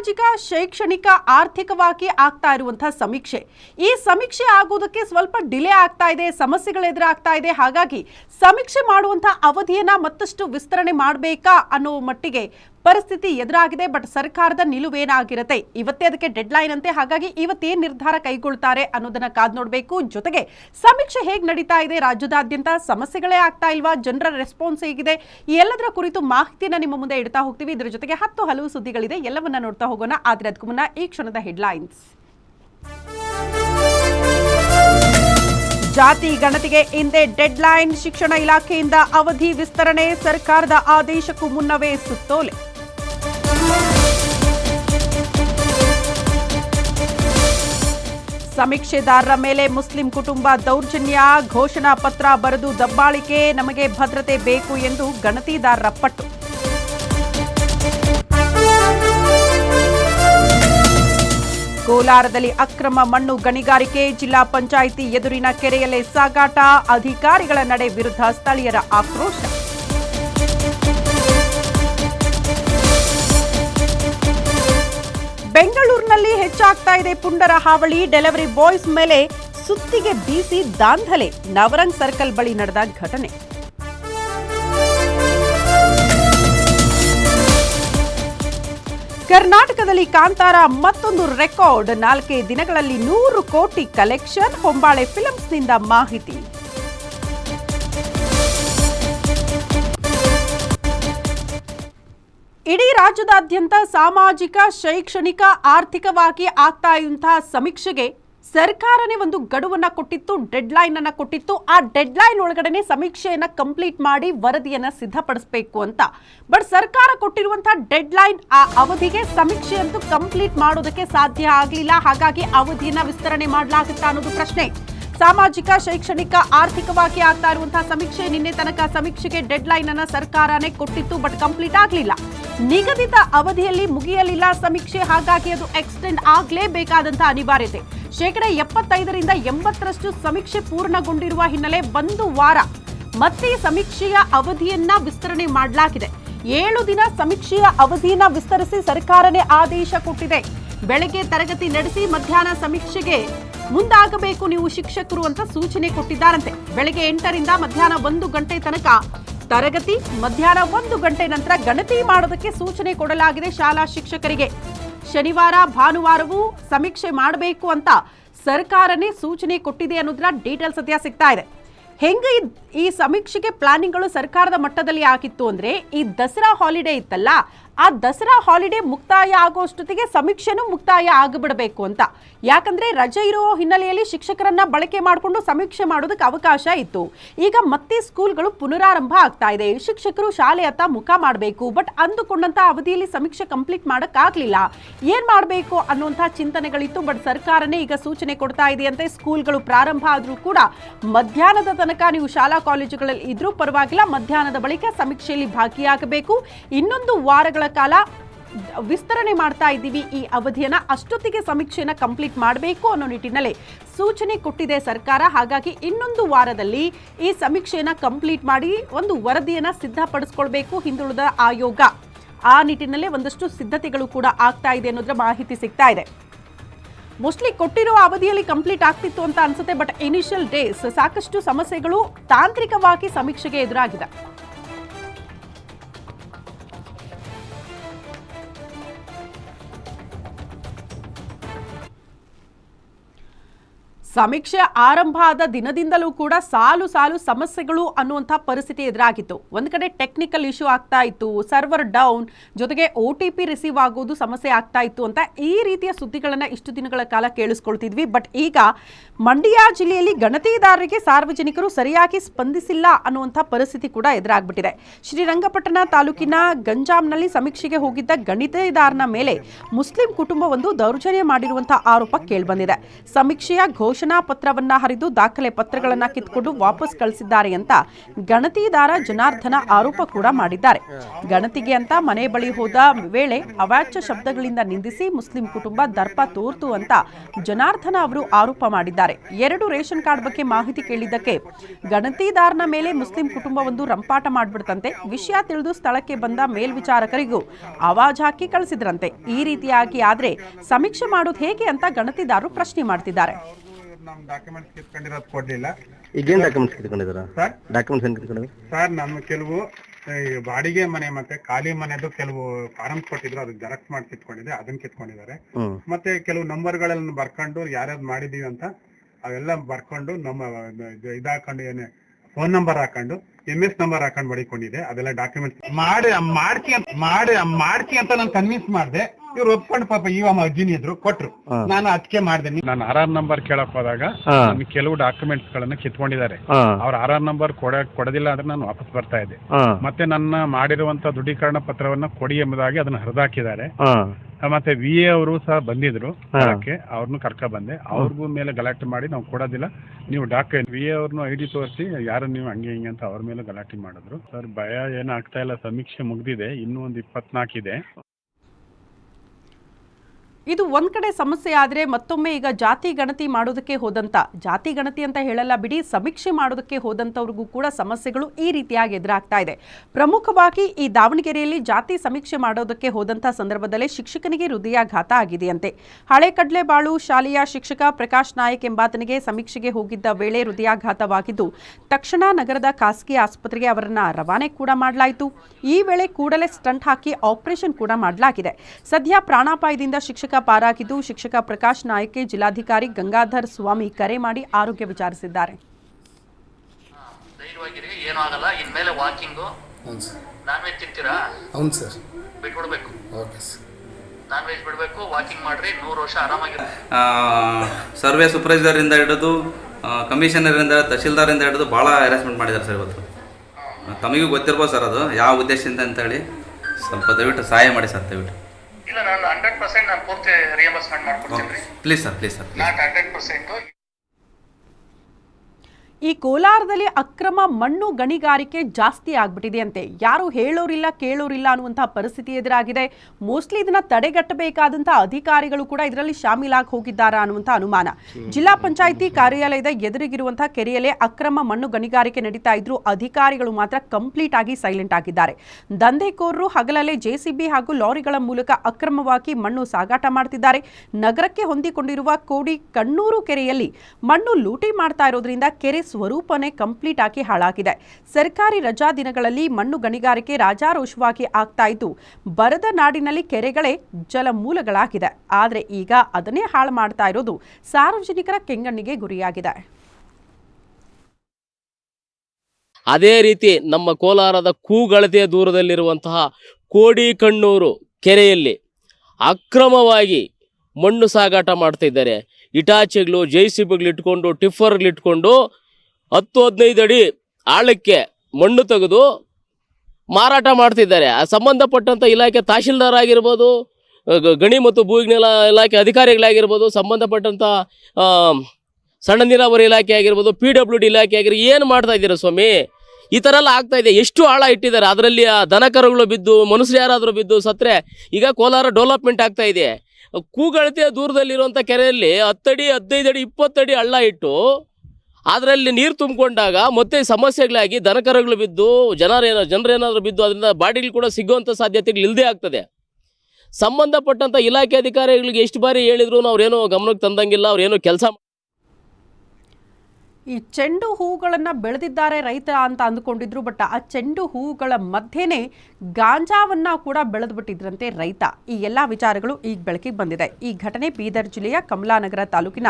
ಸಾಮಾಜಿಕ, ಶೈಕ್ಷಣಿಕ, ಆರ್ಥಿಕವಾಗಿ ಆಗ್ತಾ ಇರುವಂತಹ ಸಮೀಕ್ಷೆ. ಈ ಸಮೀಕ್ಷೆ ಆಗೋದಕ್ಕೆ ಸ್ವಲ್ಪ ಡಿಲೇ ಆಗ್ತಾ ಇದೆ, ಸಮಸ್ಯೆಗಳು ಎದುರಾಗ್ತಾ ಇದೆ. ಹಾಗಾಗಿ ಸಮೀಕ್ಷೆ ಮಾಡುವಂತಹ ಅವಧಿಯನ್ನ ಮತ್ತಷ್ಟು ವಿಸ್ತರಣೆ ಮಾಡಬೇಕಾ ಅನ್ನೋ ಮಟ್ಟಿಗೆ ಪರಿಸ್ಥಿತಿ ಎದುರಾಗಿದೆ ಬಟ್ ಸರ್ಕಾರದ ನಿಲುವೇನಾಗಿರುತ್ತೆ? ಇವತ್ತೇ ಅದಕ್ಕೆ ಡೆಡ್ಲೈನ್ ಅಂತೆ. ಹಾಗಾಗಿ ಇವತ್ತೇ ನಿರ್ಧಾರ ಕೈಗೊಳ್ತಾರೆ ಅನ್ನೋದನ್ನ ಕಾದ್ ನೋಡಬೇಕು. ಜೊತೆಗೆ ಸಮೀಕ್ಷೆ ಹೇಗೆ ನಡೀತಾ ಇದೆ? ರಾಜ್ಯದಾದ್ಯಂತ ಸಮಸ್ಯೆಗಳೇ ಆಗ್ತಾ ಇಲ್ವಾ? ಜನರ ರೆಸ್ಪಾನ್ಸ್ ಹೇಗಿದೆ? ಎಲ್ಲದರ ಕುರಿತು ಮಾಹಿತಿನ ನಿಮ್ಮ ಮುಂದೆ ಇಡ್ತಾ ಹೋಗ್ತೀವಿ. ಇದರ ಜೊತೆಗೆ ಹತ್ತು ಹಲವು ಸುದ್ದಿಗಳಿದೆ. ಎಲ್ಲವನ್ನ ನೋಡ್ತಾ ಹೋಗೋಣ. ಆದ್ರೆ ಅದಕ್ಕೂ ಮುನ್ನ ಈ ಕ್ಷಣದ ಹೆಡ್ಲೈನ್ಸ್ ಜಾತಿ ಗಣತಿಗೆ ಹಿಂದೆ ಡೆಡ್ಲೈನ್ ಶಿಕ್ಷಣ ಇಲಾಖೆಯಿಂದ ಅವಧಿ ವಿಸ್ತರಣೆ. ಸರ್ಕಾರದ ಆದೇಶಕ್ಕೂ ಮುನ್ನವೇ ಸುತ್ತೋಲೆ. ಸಮೀಕ್ಷೆದಾರರ ಮೇಲೆ ಮುಸ್ಲಿಂ ಕುಟುಂಬ ದೌರ್ಜನ್ಯ, ಘೋಷಣಾ ಪತ್ರ ಬರೆದು ದಬ್ಬಾಳಿಕೆ ನಮಗೆ ಭದ್ರತೆ ಬೇಕು ಎಂದು ಗಣತಿದಾರರ ಪಟ್ಟು. ಕೋಲಾರದಲ್ಲಿ ಅಕ್ರಮ ಮಣ್ಣು ಗಣಿಗಾರಿಕೆ, ಜಿಲ್ಲಾ ಪಂಚಾಯಿತಿ ಎದುರಿನ ಕೆರೆಯಲ್ಲೇ ಸಾಗಾಟ, ಅಧಿಕಾರಿಗಳ ನಡೆ ವಿರುದ್ಧ ಸ್ಥಳೀಯರ ಆಕ್ರೋಶ. ಬೆಂಗಳೂರಿನಲ್ಲಿ ಹೆಚ್ಚಾಗ್ತಾ ಇದೆ ಪುಂಡರ ಹಾವಳಿ. ಡೆಲಿವರಿ ಬಾಯ್ಸ್ ಮೇಲೆ ಸುತ್ತಿಗೆ ಬೀಸಿ ದಾಂಧಲೆ. ನವರಂಗ್ ಸರ್ಕಲ್ ಬಳಿ ನಡೆದ ಘಟನೆ. ಕರ್ನಾಟಕದಲ್ಲಿ ಕಾಂತಾರ ಮತ್ತೊಂದು ರೆಕಾರ್ಡ್ ನಾಲ್ಕೇ ದಿನಗಳಲ್ಲಿ ನೂರು ಕೋಟಿ ಕಲೆಕ್ಷನ್ ಹೊಂಬಾಳೆ ಫಿಲಮ್ಸ್ನಿಂದ ಮಾಹಿತಿ. ಇಡೀ ರಾಜ್ಯದಾದ್ಯಂತ ಸಾಮಾಜಿಕ, ಶೈಕ್ಷಣಿಕ, ಆರ್ಥಿಕವಾಗಿ ಆಗ್ತಾ ಇರುವಂತಹ ಸಮೀಕ್ಷೆಗೆ ಸರ್ಕಾರನೇ ಒಂದು ಗಡುವನ್ನ ಕೊಟ್ಟಿತ್ತು ಡೆಡ್ಲೈನ್ ಅನ್ನ ಕೊಟ್ಟಿತ್ತು. ಆ ಡೆಡ್ಲೈನ್ ಒಳಗಡೆನೆ ಸಮೀಕ್ಷೆಯನ್ನ ಕಂಪ್ಲೀಟ್ ಮಾಡಿ ವರದಿಯನ್ನ ಸಿದ್ಧಪಡಿಸಬೇಕು ಅಂತ. ಬಟ್ ಸರ್ಕಾರ ಕೊಟ್ಟಿರುವಂತಹ ಡೆಡ್ಲೈನ್ ಆ ಅವಧಿಗೆ ಸಮೀಕ್ಷೆ ಅಂತೂ ಕಂಪ್ಲೀಟ್ ಮಾಡೋದಕ್ಕೆ ಸಾಧ್ಯ ಆಗಲಿಲ್ಲ. ಹಾಗಾಗಿ ಅವಧಿಯನ್ನ ವಿಸ್ತರಣೆ ಮಾಡಲಾಗುತ್ತಾ ಅನ್ನೋದು ಪ್ರಶ್ನೆ. ಸಾಮಾಜಿಕ, ಶೈಕ್ಷಣಿಕ, ಆರ್ಥಿಕವಾಗಿ ಆಗ್ತಾ ಇರುವಂತಹ ಸಮೀಕ್ಷೆ ನಿನ್ನೆ ತನಕ ಸಮೀಕ್ಷೆಗೆ ಡೆಡ್ಲೈನ್ ಅನ್ನ ಸರ್ಕಾರನೇ ಕೊಟ್ಟಿತ್ತು ಬಟ್ ಕಂಪ್ಲೀಟ್ ಆಗಲಿಲ್ಲ. ನಿಗದಿತ ಅವಧಿಯಲ್ಲಿ ಮುಗಿಯಲಿಲ್ಲ. ಸಮೀಕ್ಷೆ ಹಾಗಾಗಿ ಅದು ಎಕ್ಸ್ಟೆಂಡ್ ಆಗಲೇಬೇಕಾದಂತಹ ಅನಿವಾರ್ಯತೆ. ಶೇಕಡ ಎಪ್ಪತ್ತೈದರಿಂದ ಎಂಬತ್ತರಷ್ಟು ಸಮೀಕ್ಷೆ ಪೂರ್ಣಗೊಂಡಿರುವ ಹಿನ್ನೆಲೆ ಒಂದು ವಾರ ಮತ್ತೆ ಸಮೀಕ್ಷೆಯ ಅವಧಿಯನ್ನ ವಿಸ್ತರಣೆ ಮಾಡಲಾಗಿದೆ. ಏಳು ದಿನ ಸಮೀಕ್ಷೆಯ ಅವಧಿಯನ್ನ ವಿಸ್ತರಿಸಿ ಸರ್ಕಾರನೇ ಆದೇಶ ಕೊಟ್ಟಿದೆ. ಬೆಳಗ್ಗೆ ತರಗತಿ ನಡೆಸಿ ಮಧ್ಯಾಹ್ನ ಸಮೀಕ್ಷೆಗೆ ಮುಂದಾಗಬೇಕು ನೀವು ಶಿಕ್ಷಕರು ಅಂತ ಸೂಚನೆ ಕೊಟ್ಟಿದ್ದಾರಂತೆ. ಬೆಳಗ್ಗೆ ಎಂಟರಿಂದ ಮಧ್ಯಾಹ್ನ ಒಂದು ಗಂಟೆ ತನಕ. ತರಗತಿ ಮಧ್ಯಾಹ್ನ ಒಂದು ಗಂಟೆ ನಂತರ ಗಣತಿ ಮಾಡೋದಕ್ಕೆ ಸೂಚನೆ ಕೊಡಲಾಗಿದೆ ಶಾಲಾ ಶಿಕ್ಷಕರಿಗೆ. ಶನಿವಾರ, ಭಾನುವಾರವೂ ಸಮೀಕ್ಷೆ ಮಾಡಬೇಕು ಅಂತ ಸರ್ಕಾರನೇ ಸೂಚನೆ ಕೊಟ್ಟಿದೆ ಅನ್ನೋದ್ರ ಡೀಟೇಲ್ಸ್ ಸದ್ಯ ಸಿಗ್ತಾ ಇದೆ. ಹೆಂಗೆ ಈ ಸಮೀಕ್ಷೆಗೆ ಪ್ಲಾನಿಂಗ್ಗಳು ಸರ್ಕಾರದ ಮಟ್ಟದಲ್ಲಿ ಆಗಿತ್ತು ಅಂದ್ರೆ ಈ ದಸರಾ ಹಾಲಿಡೇ ಇತ್ತಲ್ಲ ಆ ದಸರಾ ಹಾಲಿಡೇ ಮುಕ್ತಾಯ ಆಗೋಷ್ಟೊತ್ತಿಗೆ ಸಮೀಕ್ಷೆನೂ ಮುಕ್ತಾಯ ಆಗಿಬಿಡಬೇಕು ಅಂತ. ಯಾಕಂದ್ರೆ ರಜೆ ಇರೋ ಹಿನ್ನೆಲೆಯಲ್ಲಿ ಶಿಕ್ಷಕರನ್ನ ಬಳಕೆ ಮಾಡಿಕೊಂಡು ಸಮೀಕ್ಷೆ ಮಾಡೋದಕ್ಕೆ ಅವಕಾಶ ಇತ್ತು. ಈಗ ಮತ್ತೆ ಸ್ಕೂಲ್ಗಳು ಪುನರಾರಂಭ ಆಗ್ತಾ ಇದೆ. ಶಿಕ್ಷಕರು ಶಾಲೆಯತ್ತ ಮುಖ ಮಾಡಬೇಕು, ಬಟ್ ಅಂದುಕೊಂಡಂತ ಅವಧಿಯಲ್ಲಿ ಸಮೀಕ್ಷೆ ಕಂಪ್ಲೀಟ್ ಮಾಡೋಕ್ಕಾಗಲಿಲ್ಲ. ಏನ್ ಮಾಡಬೇಕು ಅನ್ನುವಂಥ ಚಿಂತನೆಗಳಿತ್ತು, ಬಟ್ ಸರ್ಕಾರನೇ ಈಗ ಸೂಚನೆ ಕೊಡ್ತಾ ಇದೆಯಂತೆ, ಸ್ಕೂಲ್ಗಳು ಪ್ರಾರಂಭ ಆದ್ರೂ ಕೂಡ ಮಧ್ಯಾಹ್ನದ ತನಕ ನೀವು ಶಾಲಾ ಕಾಲೇಜುಗಳಲ್ಲಿ ಇದ್ರೂ ಪರವಾಗಿಲ್ಲ, ಮಧ್ಯಾಹ್ನದ ಬಳಿಕ ಸಮೀಕ್ಷೆಯಲ್ಲಿ ಭಾಗಿಯಾಗಬೇಕು. ಇನ್ನೊಂದು ವಾರಗಳ ಕಾಲ ವಿಸ್ತರಣೆ ಮಾಡ್ತಾ ಇದ್ದೀವಿ. ಈ ಅವಧಿಯನ್ನ ಅಷ್ಟೊತ್ತಿಗೆ ಸಮೀಕ್ಷೆಯನ್ನು ಕಂಪ್ಲೀಟ್ ಮಾಡಬೇಕು ಅನ್ನೋ ನಿಟ್ಟಿನಲ್ಲಿ ಸೂಚನೆ ಕೊಟ್ಟಿದೆ ಸರ್ಕಾರ. ಹಾಗಾಗಿ ಇನ್ನೊಂದು ವಾರದಲ್ಲಿ ಈ ಸಮೀಕ್ಷೆಯನ್ನು ಕಂಪ್ಲೀಟ್ ಮಾಡಿ ಒಂದು ವರದಿಯನ್ನು ಸಿದ್ಧಪಡಿಸ್ಕೊಳ್ಬೇಕು ಹಿಂದುಳಿದ ಆಯೋಗ. ಆ ನಿಟ್ಟಿನಲ್ಲೇ ಒಂದಷ್ಟು ಸಿದ್ಧತೆಗಳು ಕೂಡ ಆಗ್ತಾ ಇದೆ ಅನ್ನೋದ್ರ ಮಾಹಿತಿ ಸಿಗ್ತಾ ಇದೆ. ಮೋಸ್ಟ್ಲಿ ಕೊಟ್ಟಿರುವ ಅವಧಿಯಲ್ಲಿ ಕಂಪ್ಲೀಟ್ ಆಗ್ತಿತ್ತು ಅಂತ ಅನ್ಸುತ್ತೆ ಬಟ್ ಇನಿಷಿಯಲ್ ಡೇಸ್ ಸಾಕಷ್ಟು ಸಮಸ್ಯೆಗಳು ತಾಂತ್ರಿಕವಾಗಿ ಸಮೀಕ್ಷೆಗೆ ಎದುರಾಗಿದೆ. ಸಮೀಕ್ಷೆ ಆರಂಭ ಆದ ದಿನದಿಂದಲೂ ಕೂಡ ಸಾಲು ಸಾಲು ಸಮಸ್ಯೆಗಳು ಅನ್ನುವಂಥ ಪರಿಸ್ಥಿತಿ ಎದುರಾಗಿತ್ತು. ಒಂದು ಕಡೆ ಟೆಕ್ನಿಕಲ್ ಇಶ್ಯೂ ಆಗ್ತಾ ಇತ್ತು ಸರ್ವರ್ ಡೌನ್ ಜೊತೆಗೆ ಒ ರಿಸೀವ್ ಆಗೋದು ಸಮಸ್ಯೆ ಆಗ್ತಾ ಇತ್ತು ಅಂತ ಈ ರೀತಿಯ ಸುದ್ದಿಗಳನ್ನು ಇಷ್ಟು ದಿನಗಳ ಕಾಲ ಕೇಳಿಸ್ಕೊಳ್ತಿದ್ವಿ. ಬಟ್ ಈಗ ಮಂಡ್ಯ ಜಿಲ್ಲೆಯಲ್ಲಿ ಗಣತಿದಾರರಿಗೆ ಸಾರ್ವಜನಿಕರು ಸರಿಯಾಗಿ ಸ್ಪಂದಿಸಿಲ್ಲ ಅನ್ನುವಂಥ ಪರಿಸ್ಥಿತಿ ಕೂಡ ಎದುರಾಗ್ಬಿಟ್ಟಿದೆ. ಶ್ರೀರಂಗಪಟ್ಟಣ ತಾಲೂಕಿನ ಗಂಜಾಂನಲ್ಲಿ ಸಮೀಕ್ಷೆಗೆ ಹೋಗಿದ್ದ ಗಣಿತದಾರನ ಮೇಲೆ ಮುಸ್ಲಿಂ ಕುಟುಂಬವೊಂದು ದೌರ್ಜನ್ಯ ಮಾಡಿರುವಂಥ ಆರೋಪ ಕೇಳಿಬಂದಿದೆ. ಸಮೀಕ್ಷೆಯ ಘೋಷಣೆ ಘೋಷಣಾ ಪತ್ರವನ್ನ ಹರಿದು ದಾಖಲೆ ಪತ್ರಗಳನ್ನ ಕಿತ್ಕೊಂಡು ವಾಪಸ್ ಕಳಿಸಿದ್ದಾರೆ ಅಂತ ಗಣತಿದಾರ ಜನಾರ್ದನ ಆರೋಪ ಕೂಡ ಮಾಡಿದ್ದಾರೆ. ಗಣತಿಗೆ ಅಂತ ಮನೆ ಬಳಿ ಹೋದ ವೇಳೆ ಅವಾಚ್ಯ ಶಬ್ದಗಳಿಂದ ನಿಂದಿಸಿ ಮುಸ್ಲಿಂ ಕುಟುಂಬ ದರ್ಪ ತೋರ್ತು ಅಂತ ಜನಾರ್ದನ ಅವರು ಆರೋಪ ಮಾಡಿದ್ದಾರೆ. ಎರಡು ರೇಷನ್ ಕಾರ್ಡ್ ಬಗ್ಗೆ ಮಾಹಿತಿ ಕೇಳಿದ್ದಕ್ಕೆ ಗಣತಿದಾರನ ಮೇಲೆ ಮುಸ್ಲಿಂ ಕುಟುಂಬ ಒಂದು ರಂಪಾಟ ಮಾಡ್ಬಿಡ್ತಂತೆ. ವಿಷಯ ತಿಳಿದು ಸ್ಥಳಕ್ಕೆ ಬಂದ ಮೇಲ್ವಿಚಾರಕರಿಗೂ ಆವಾಜ್ ಹಾಕಿ ಕಳಿಸಿದ್ರಂತೆ. ಈ ರೀತಿಯಾಗಿ ಆದ್ರೆ ಸಮೀಕ್ಷೆ ಮಾಡೋದು ಹೇಗೆ ಅಂತ ಗಣತಿದಾರರು ಪ್ರಶ್ನೆ ಮಾಡ್ತಿದ್ದಾರೆ. ನಮ್ ಡಾಕ್ಯುಮೆಂಟ್ಸ್ ಕಿತ್ಕೊಂಡಿರೋದು ಕೊಡ್ಲಿಲ್ಲ. ಈಗೇನ್ ಡಾಕ್ಯುಮೆಂಟ್ಸ್ ಕಿತ್ಕೊಂಡಿದ್ದೀರಾ? ಸರ್ ಡಾಕ್ಯುಮೆಂಟ್ಸ್ ಏನ್ ಕಿತ್ಕೊಂಡಿದ್ದೀರಾ? ಸರ್ ನಮ್ಮ ಕೆಲವು ಈ ಬಾಡಿಗೆ ಮನೆ ಮತ್ತೆ ಖಾಲಿ ಮನೆದು ಕೆಲವು ಫಾರಂ ಕೊಟ್ಟಿದ್ರು ಅದಕ್ಕೆ ಜೆರಾಕ್ಸ್ ಮಾಡಿ ಕಿತ್ಕೊಂಡಿದೆ ಅದನ್ನ ಕಿತ್ಕೊಂಡಿದ್ದಾರೆ. ಮತ್ತೆ ಕೆಲವು ನಂಬರ್ಗಳನ್ನ ಬರ್ಕೊಂಡು ಯಾರ್ಯಾರು ಮಾಡಿದೀವಿ ಅಂತ ಅವೆಲ್ಲ ಬರ್ಕೊಂಡು ನಮ್ಮ ಇದು ಇದಾಕೊಂಡು ಏನೇ ಫೋನ್ ನಂಬರ್ ಹಾಕೊಂಡು ಎಂ ಎಸ್ ನಂಬರ್ ಹಾಕೊಂಡು ಮಡಿಕೊಂಡಿದೆ ಅದೆಲ್ಲ ಡಾಕ್ಯುಮೆಂಟ್ಸ್ ಮಾಡಿ ಮಾಡ್ತಿ ಅಂತ ಮಾಡಿ ಮಾಡ್ತಿ ಅಂತ ನಾನು ಕನ್ವಿನ್ಸ್ ಮಾಡಿದೆ. ಇವ್ರು ಒಪ್ಕೊಂಡು ಪಾಪ ಇವ ಅಜ್ಜಿನಿ ಇದ್ರು ಕೊಟ್ರು. ನಾನು ಅದಕ್ಕೆ ಮಾಡಿದೆ. ನಾನು ಆರ್ ಆರ್ ನಂಬರ್ ಕೇಳಕ್ ಹೋದಾಗ ಕೆಲವು ಡಾಕ್ಯುಮೆಂಟ್ಸ್ ಗಳನ್ನ ಕಿತ್ಕೊಂಡಿದ್ದಾರೆ ಅವ್ರ ಆರ್ ಆರ್ ನಂಬರ್ ಕೊಡ ಕೊಡದಿಲ್ಲ ಅಂದ್ರೆ ನಾನು ವಾಪಸ್ ಬರ್ತಾ ಇದ್ದೆ. ಮತ್ತೆ ನನ್ನ ಮಾಡಿರುವಂತ ದೃಢೀಕರಣ ಪತ್ರವನ್ನ ಕೊಡಿ ಎಂಬುದಾಗಿ ಅದನ್ನ ಹರಿದಾಕಿದ್ದಾರೆ. ಮತ್ತೆ ವಿ ಎ ಅವರು ಸಹ ಬಂದಿದ್ರು ಅದಕ್ಕೆ ಅವ್ರನ್ನು ಕರ್ಕ ಬಂದೆ. ಅವ್ರಿಗೂ ಮೇಲೆ ಗಲಾಟೆ ಮಾಡಿ ನಾವು ಕೊಡೋದಿಲ್ಲ. ನೀವು ಡಾಕ್ಯುಮೆಂಟ್ ವಿ ಎ ಅವ್ರನ್ನು ಐ ಡಿ ತೋರಿಸಿ ಯಾರು ನೀವು ಹಂಗೆ ಹಿಂಗೆ ಅಂತ ಅವ್ರ ಮೇಲೆ ಗಲಾಟೆ ಮಾಡಿದ್ರು. ಸರ್ ಭಯ ಏನಾಗ್ತಾ ಇಲ್ಲ. ಸಮೀಕ್ಷೆ ಮುಗ್ದಿದೆ. ಇನ್ನೂ ಒಂದು ಇಪ್ಪತ್ನಾಲ್ಕಿದೆ ಇದು ಒಂದ್ ಕಡೆ ಸಮಸ್ಯೆ ಆದ್ರೆ ಮತ್ತೊಮ್ಮೆ ಈಗ ಜಾತಿ ಗಣತಿ ಮಾಡೋದಕ್ಕೆ ಹೋದಂತ, ಜಾತಿ ಗಣತಿ ಅಂತ ಹೇಳಲ್ಲ ಬಿಡಿ, ಸಮೀಕ್ಷೆ ಮಾಡೋದಕ್ಕೆ ಹೋದಂತವ್ರಿಗೂ ಕೂಡ ಸಮಸ್ಯೆಗಳು ಈ ರೀತಿಯಾಗಿ ಎದುರಾಗ್ತಾ ಇದೆ. ಪ್ರಮುಖವಾಗಿ ಈ ದಾವಣಗೆರೆಯಲ್ಲಿ ಜಾತಿ ಸಮೀಕ್ಷೆ ಮಾಡೋದಕ್ಕೆ ಹೋದಂತ ಸಂದರ್ಭದಲ್ಲೇ ಶಿಕ್ಷಕನಿಗೆ ಹೃದಯಾಘಾತ ಆಗಿದೆಯಂತೆ. ಹಳೆ ಕಡ್ಲೆಬಾಳು ಶಾಲೆಯ ಶಿಕ್ಷಕ ಪ್ರಕಾಶ್ ನಾಯಕ್ ಎಂಬಾತನಿಗೆ ಸಮೀಕ್ಷೆಗೆ ಹೋಗಿದ್ದ ವೇಳೆ ಹೃದಯಾಘಾತವಾಗಿದ್ದು, ತಕ್ಷಣ ನಗರದ ಖಾಸಗಿ ಆಸ್ಪತ್ರೆಗೆ ಅವರನ್ನ ರವಾನೆ ಕೂಡ ಮಾಡಲಾಯಿತು. ಈ ವೇಳೆ ಕೂಡಲೇ ಸ್ಟಂಟ್ ಹಾಕಿ ಆಪರೇಷನ್ ಕೂಡ ಮಾಡಲಾಗಿದೆ. ಸದ್ಯ ಪ್ರಾಣಾಪಾಯದಿಂದ ಶಿಕ್ಷಕ ಶಿಕ್ಷಕ ಪಾರಾಗಿದ್ದು ಶಿಕ್ಷಕ ಪ್ರಕಾಶ್ ನಾಯ್ಕೆ ಜಿಲ್ಲಾಧಿಕಾರಿ ಗಂಗಾಧರ್ ಸ್ವಾಮಿ ಕರೆ ಮಾಡಿ ಆರೋಗ್ಯ ವಿಚಾರಿಸಿದ್ದಾರೆ. ಸರ್ವೆ ಸೂಪರ್ವೈಸರಿಂದ ಹಿಡಿದು ಕಮಿಷನರ್ ಇಂದ ಕಮಿಷನರಿಂದ ತಹಶೀಲ್ದಾರಿಂದ ಹಿಡಿದು ಬಹಳ ಹೆರಾಸ್ಮೆಂಟ್ ಮಾಡಿದ್ದಾರೆ ಸರ್ ಇವತ್ತು. ತಮಗೂ ಗೊತ್ತಿರ್ಬೋದು ಸರ್ ಅದು ಯಾವ ಉದ್ದೇಶದಿಂದ ಅಂತೇಳಿ. ಸ್ವಲ್ಪ ದಯವಿಟ್ಟು ಸಹಾಯ ಮಾಡಿ ಸರ್ ದಯವಿಟ್ಟು. ಇಲ್ಲ ನಾನು ಹಂಡ್ರೆಡ್ ಪರ್ಸೆಂಟ್ ನಾನು ಪೂರ್ತಿ ರಿಯಂಬರ್ಸ್ಮೆಂಟ್ ಮಾಡ್ಕೊಡ್ತೀನಿ ರೀ. Please sir please sir please not hundred percent ಈ ಕೋಲಾರದಲ್ಲಿ ಅಕ್ರಮ ಮಣ್ಣು ಗಣಿಗಾರಿಕೆ ಜಾಸ್ತಿ ಆಗ್ಬಿಟ್ಟಿದೆ ಅಂತೆ. ಯಾರು ಹೇಳೋರಿಲ್ಲ, ಕೇಳೋರಿಲ್ಲ ಅನ್ನುವಂತಹ ಪರಿಸ್ಥಿತಿ ಎದುರಾಗಿದೆ. ಮೋಸ್ಟ್ಲಿ ಇದನ್ನ ತಡೆಗಟ್ಟಬೇಕಾದಂತಹ ಅಧಿಕಾರಿಗಳು ಕೂಡ ಇದರಲ್ಲಿ ಶಾಮೀಲಾಗಿ ಹೋಗಿದ್ದಾರೆ ಅನ್ನುವಂಥ ಅನುಮಾನ. ಜಿಲ್ಲಾ ಪಂಚಾಯಿತಿ ಕಾರ್ಯಾಲಯದ ಎದುರಿಗಿರುವಂತಹ ಕೆರೆಯಲ್ಲೇ ಅಕ್ರಮ ಮಣ್ಣು ಗಣಿಗಾರಿಕೆ ನಡೀತಾ ಇದ್ರು ಅಧಿಕಾರಿಗಳು ಮಾತ್ರ ಕಂಪ್ಲೀಟ್ ಆಗಿ ಸೈಲೆಂಟ್ ಆಗಿದ್ದಾರೆ. ದಂಧೆಕೋರರು ಹಗಲಲ್ಲೇ ಜೆಸಿಬಿ ಹಾಗೂ ಲಾರಿಗಳ ಮೂಲಕ ಅಕ್ರಮವಾಗಿ ಮಣ್ಣು ಸಾಗಾಟ ಮಾಡ್ತಿದ್ದಾರೆ. ನಗರಕ್ಕೆ ಹೊಂದಿಕೊಂಡಿರುವ ಕೋಡಿ ಕಣ್ಣೂರು ಕೆರೆಯಲ್ಲಿ ಮಣ್ಣು ಲೂಟಿ ಮಾಡ್ತಾ ಇರೋದ್ರಿಂದ ಕೆರೆ ಸ್ವರೂಪನೇ ಕಂಪ್ಲೀಟ್ ಆಗಿ ಹಾಳಾಗಿದೆ. ಸರ್ಕಾರಿ ರಜಾ ದಿನಗಳಲ್ಲಿ ಮಣ್ಣು ಗಣಿಗಾರಿಕೆ ರಾಜಾರೋಷವಾಗಿ ಆಗ್ತಾ ಇದ್ದು, ಬರದ ನಾಡಿನಲ್ಲಿ ಕೆರೆಗಳೇ ಜಲಮೂಲಗಳಾಗಿದೆ. ಆದರೆ ಈಗ ಅದನ್ನೇ ಹಾಳು ಮಾಡ್ತಾ ಇರೋದು ಸಾರ್ವಜನಿಕರ ಕೆಂಗಣ್ಣಿಗೆ ಗುರಿಯಾಗಿದೆ. ಅದೇ ರೀತಿ ನಮ್ಮ ಕೋಲಾರದ ಕೂಗಳತೆಯ ದೂರದಲ್ಲಿರುವಂತಹ ಕೋಡಿಕಣ್ಣೂರು ಕೆರೆಯಲ್ಲಿ ಅಕ್ರಮವಾಗಿ ಮಣ್ಣು ಸಾಗಾಟ ಮಾಡ್ತಾ ಇದ್ದಾರೆ ಇಟಾಚಿಗಳು ಜೆ ಸಿ ಬಿಗಳು ಇಟ್ಕೊಂಡು ಟಿಫರ್ಗಳು ಇಟ್ಕೊಂಡು ಹತ್ತು ಹದಿನೈದು ಅಡಿ ಆಳಕ್ಕೆ ಮಣ್ಣು ತೆಗೆದು ಮಾರಾಟ ಮಾಡ್ತಿದ್ದಾರೆ. ಆ ಸಂಬಂಧಪಟ್ಟಂಥ ಇಲಾಖೆ ತಹಶೀಲ್ದಾರ್ ಆಗಿರ್ಬೋದು ಗಣಿ ಮತ್ತು ಭೂವಿಜ್ಞಾನ ಇಲಾಖೆ ಅಧಿಕಾರಿಗಳಾಗಿರ್ಬೋದು ಸಂಬಂಧಪಟ್ಟಂಥ ಸಣ್ಣ ನೀರಾವರಿ ಇಲಾಖೆ ಆಗಿರ್ಬೋದು ಪಿ ಡಬ್ಲ್ಯೂ ಡಿ ಇಲಾಖೆ ಆಗಿರ್ಬೋದು, ಏನು ಮಾಡ್ತಾ ಇದ್ದೀರಾ ಸ್ವಾಮಿ? ಈ ಥರ ಎಲ್ಲ ಆಗ್ತಾ ಇದೆ. ಎಷ್ಟು ಆಳ ಇಟ್ಟಿದ್ದಾರೆ? ಅದರಲ್ಲಿ, ಆ ದನಕರುಗಳು ಬಿದ್ದು, ಮನುಷ್ಯರು ಯಾರಾದರೂ ಬಿದ್ದು, ಸತ್ರೆ, ಈಗ ಕೋಲಾರ ಡೆವಲಪ್ಮೆಂಟ್ ಆಗ್ತಾ ಇದೆ. ಕೂಗಳತೆಯ ದೂರದಲ್ಲಿರುವಂಥ ಕೆರೆಯಲ್ಲಿ ಹತ್ತಡಿ, ಹದಿನೈದು ಅಡಿ, ಇಪ್ಪತ್ತಡಿ ಹಳ್ಳ ಇಟ್ಟು ಅದರಲ್ಲಿ ನೀರು ತುಂಬಿಕೊಂಡಾಗ ಮತ್ತೆ ಸಮಸ್ಯೆಗಳಾಗಿ ದನಕರುಗಳು ಬಿದ್ದು, ಜನರೇನೋ, ಜನರೇನಾದರೂ ಬಿದ್ದು ಅದರಿಂದ ಬಾಡಿಗಳು ಕೂಡ ಸಿಗುವಂಥ ಸಾಧ್ಯತೆಗಳು ಇಲ್ಲದೇ ಆಗ್ತದೆ. ಸಂಬಂಧಪಟ್ಟಂಥ ಇಲಾಖೆ ಅಧಿಕಾರಿಗಳಿಗೆ ಎಷ್ಟು ಬಾರಿ ಹೇಳಿದ್ರು ಅವ್ರೇನೋ ಗಮನಕ್ಕೆ ತಂದಂಗಿಲ್ಲ, ಅವ್ರೇನೋ ಕೆಲಸ ಈ ಚೆಂಡು ಹೂಗಳನ್ನು ಬೆಳೆದಿದ್ದಾರೆ ರೈತ ಅಂತ ಅಂದ್ಕೊಂಡಿದ್ರು ಬಟ್ ಆ ಚೆಂಡು ಹೂಗಳ ಮಧ್ಯೆನೇ ಗಾಂಜಾವನ್ನ ಕೂಡ ಬೆಳೆದ್ಬಿಟ್ಟಿದ್ರಂತೆ ರೈತ. ಈ ಎಲ್ಲ ವಿಚಾರಗಳು ಈಗ ಬೆಳಕಿಗೆ ಬಂದಿದೆ. ಈ ಘಟನೆ ಬೀದರ್ ಜಿಲ್ಲೆಯ ಕಮಲಾನಗರ ತಾಲೂಕಿನ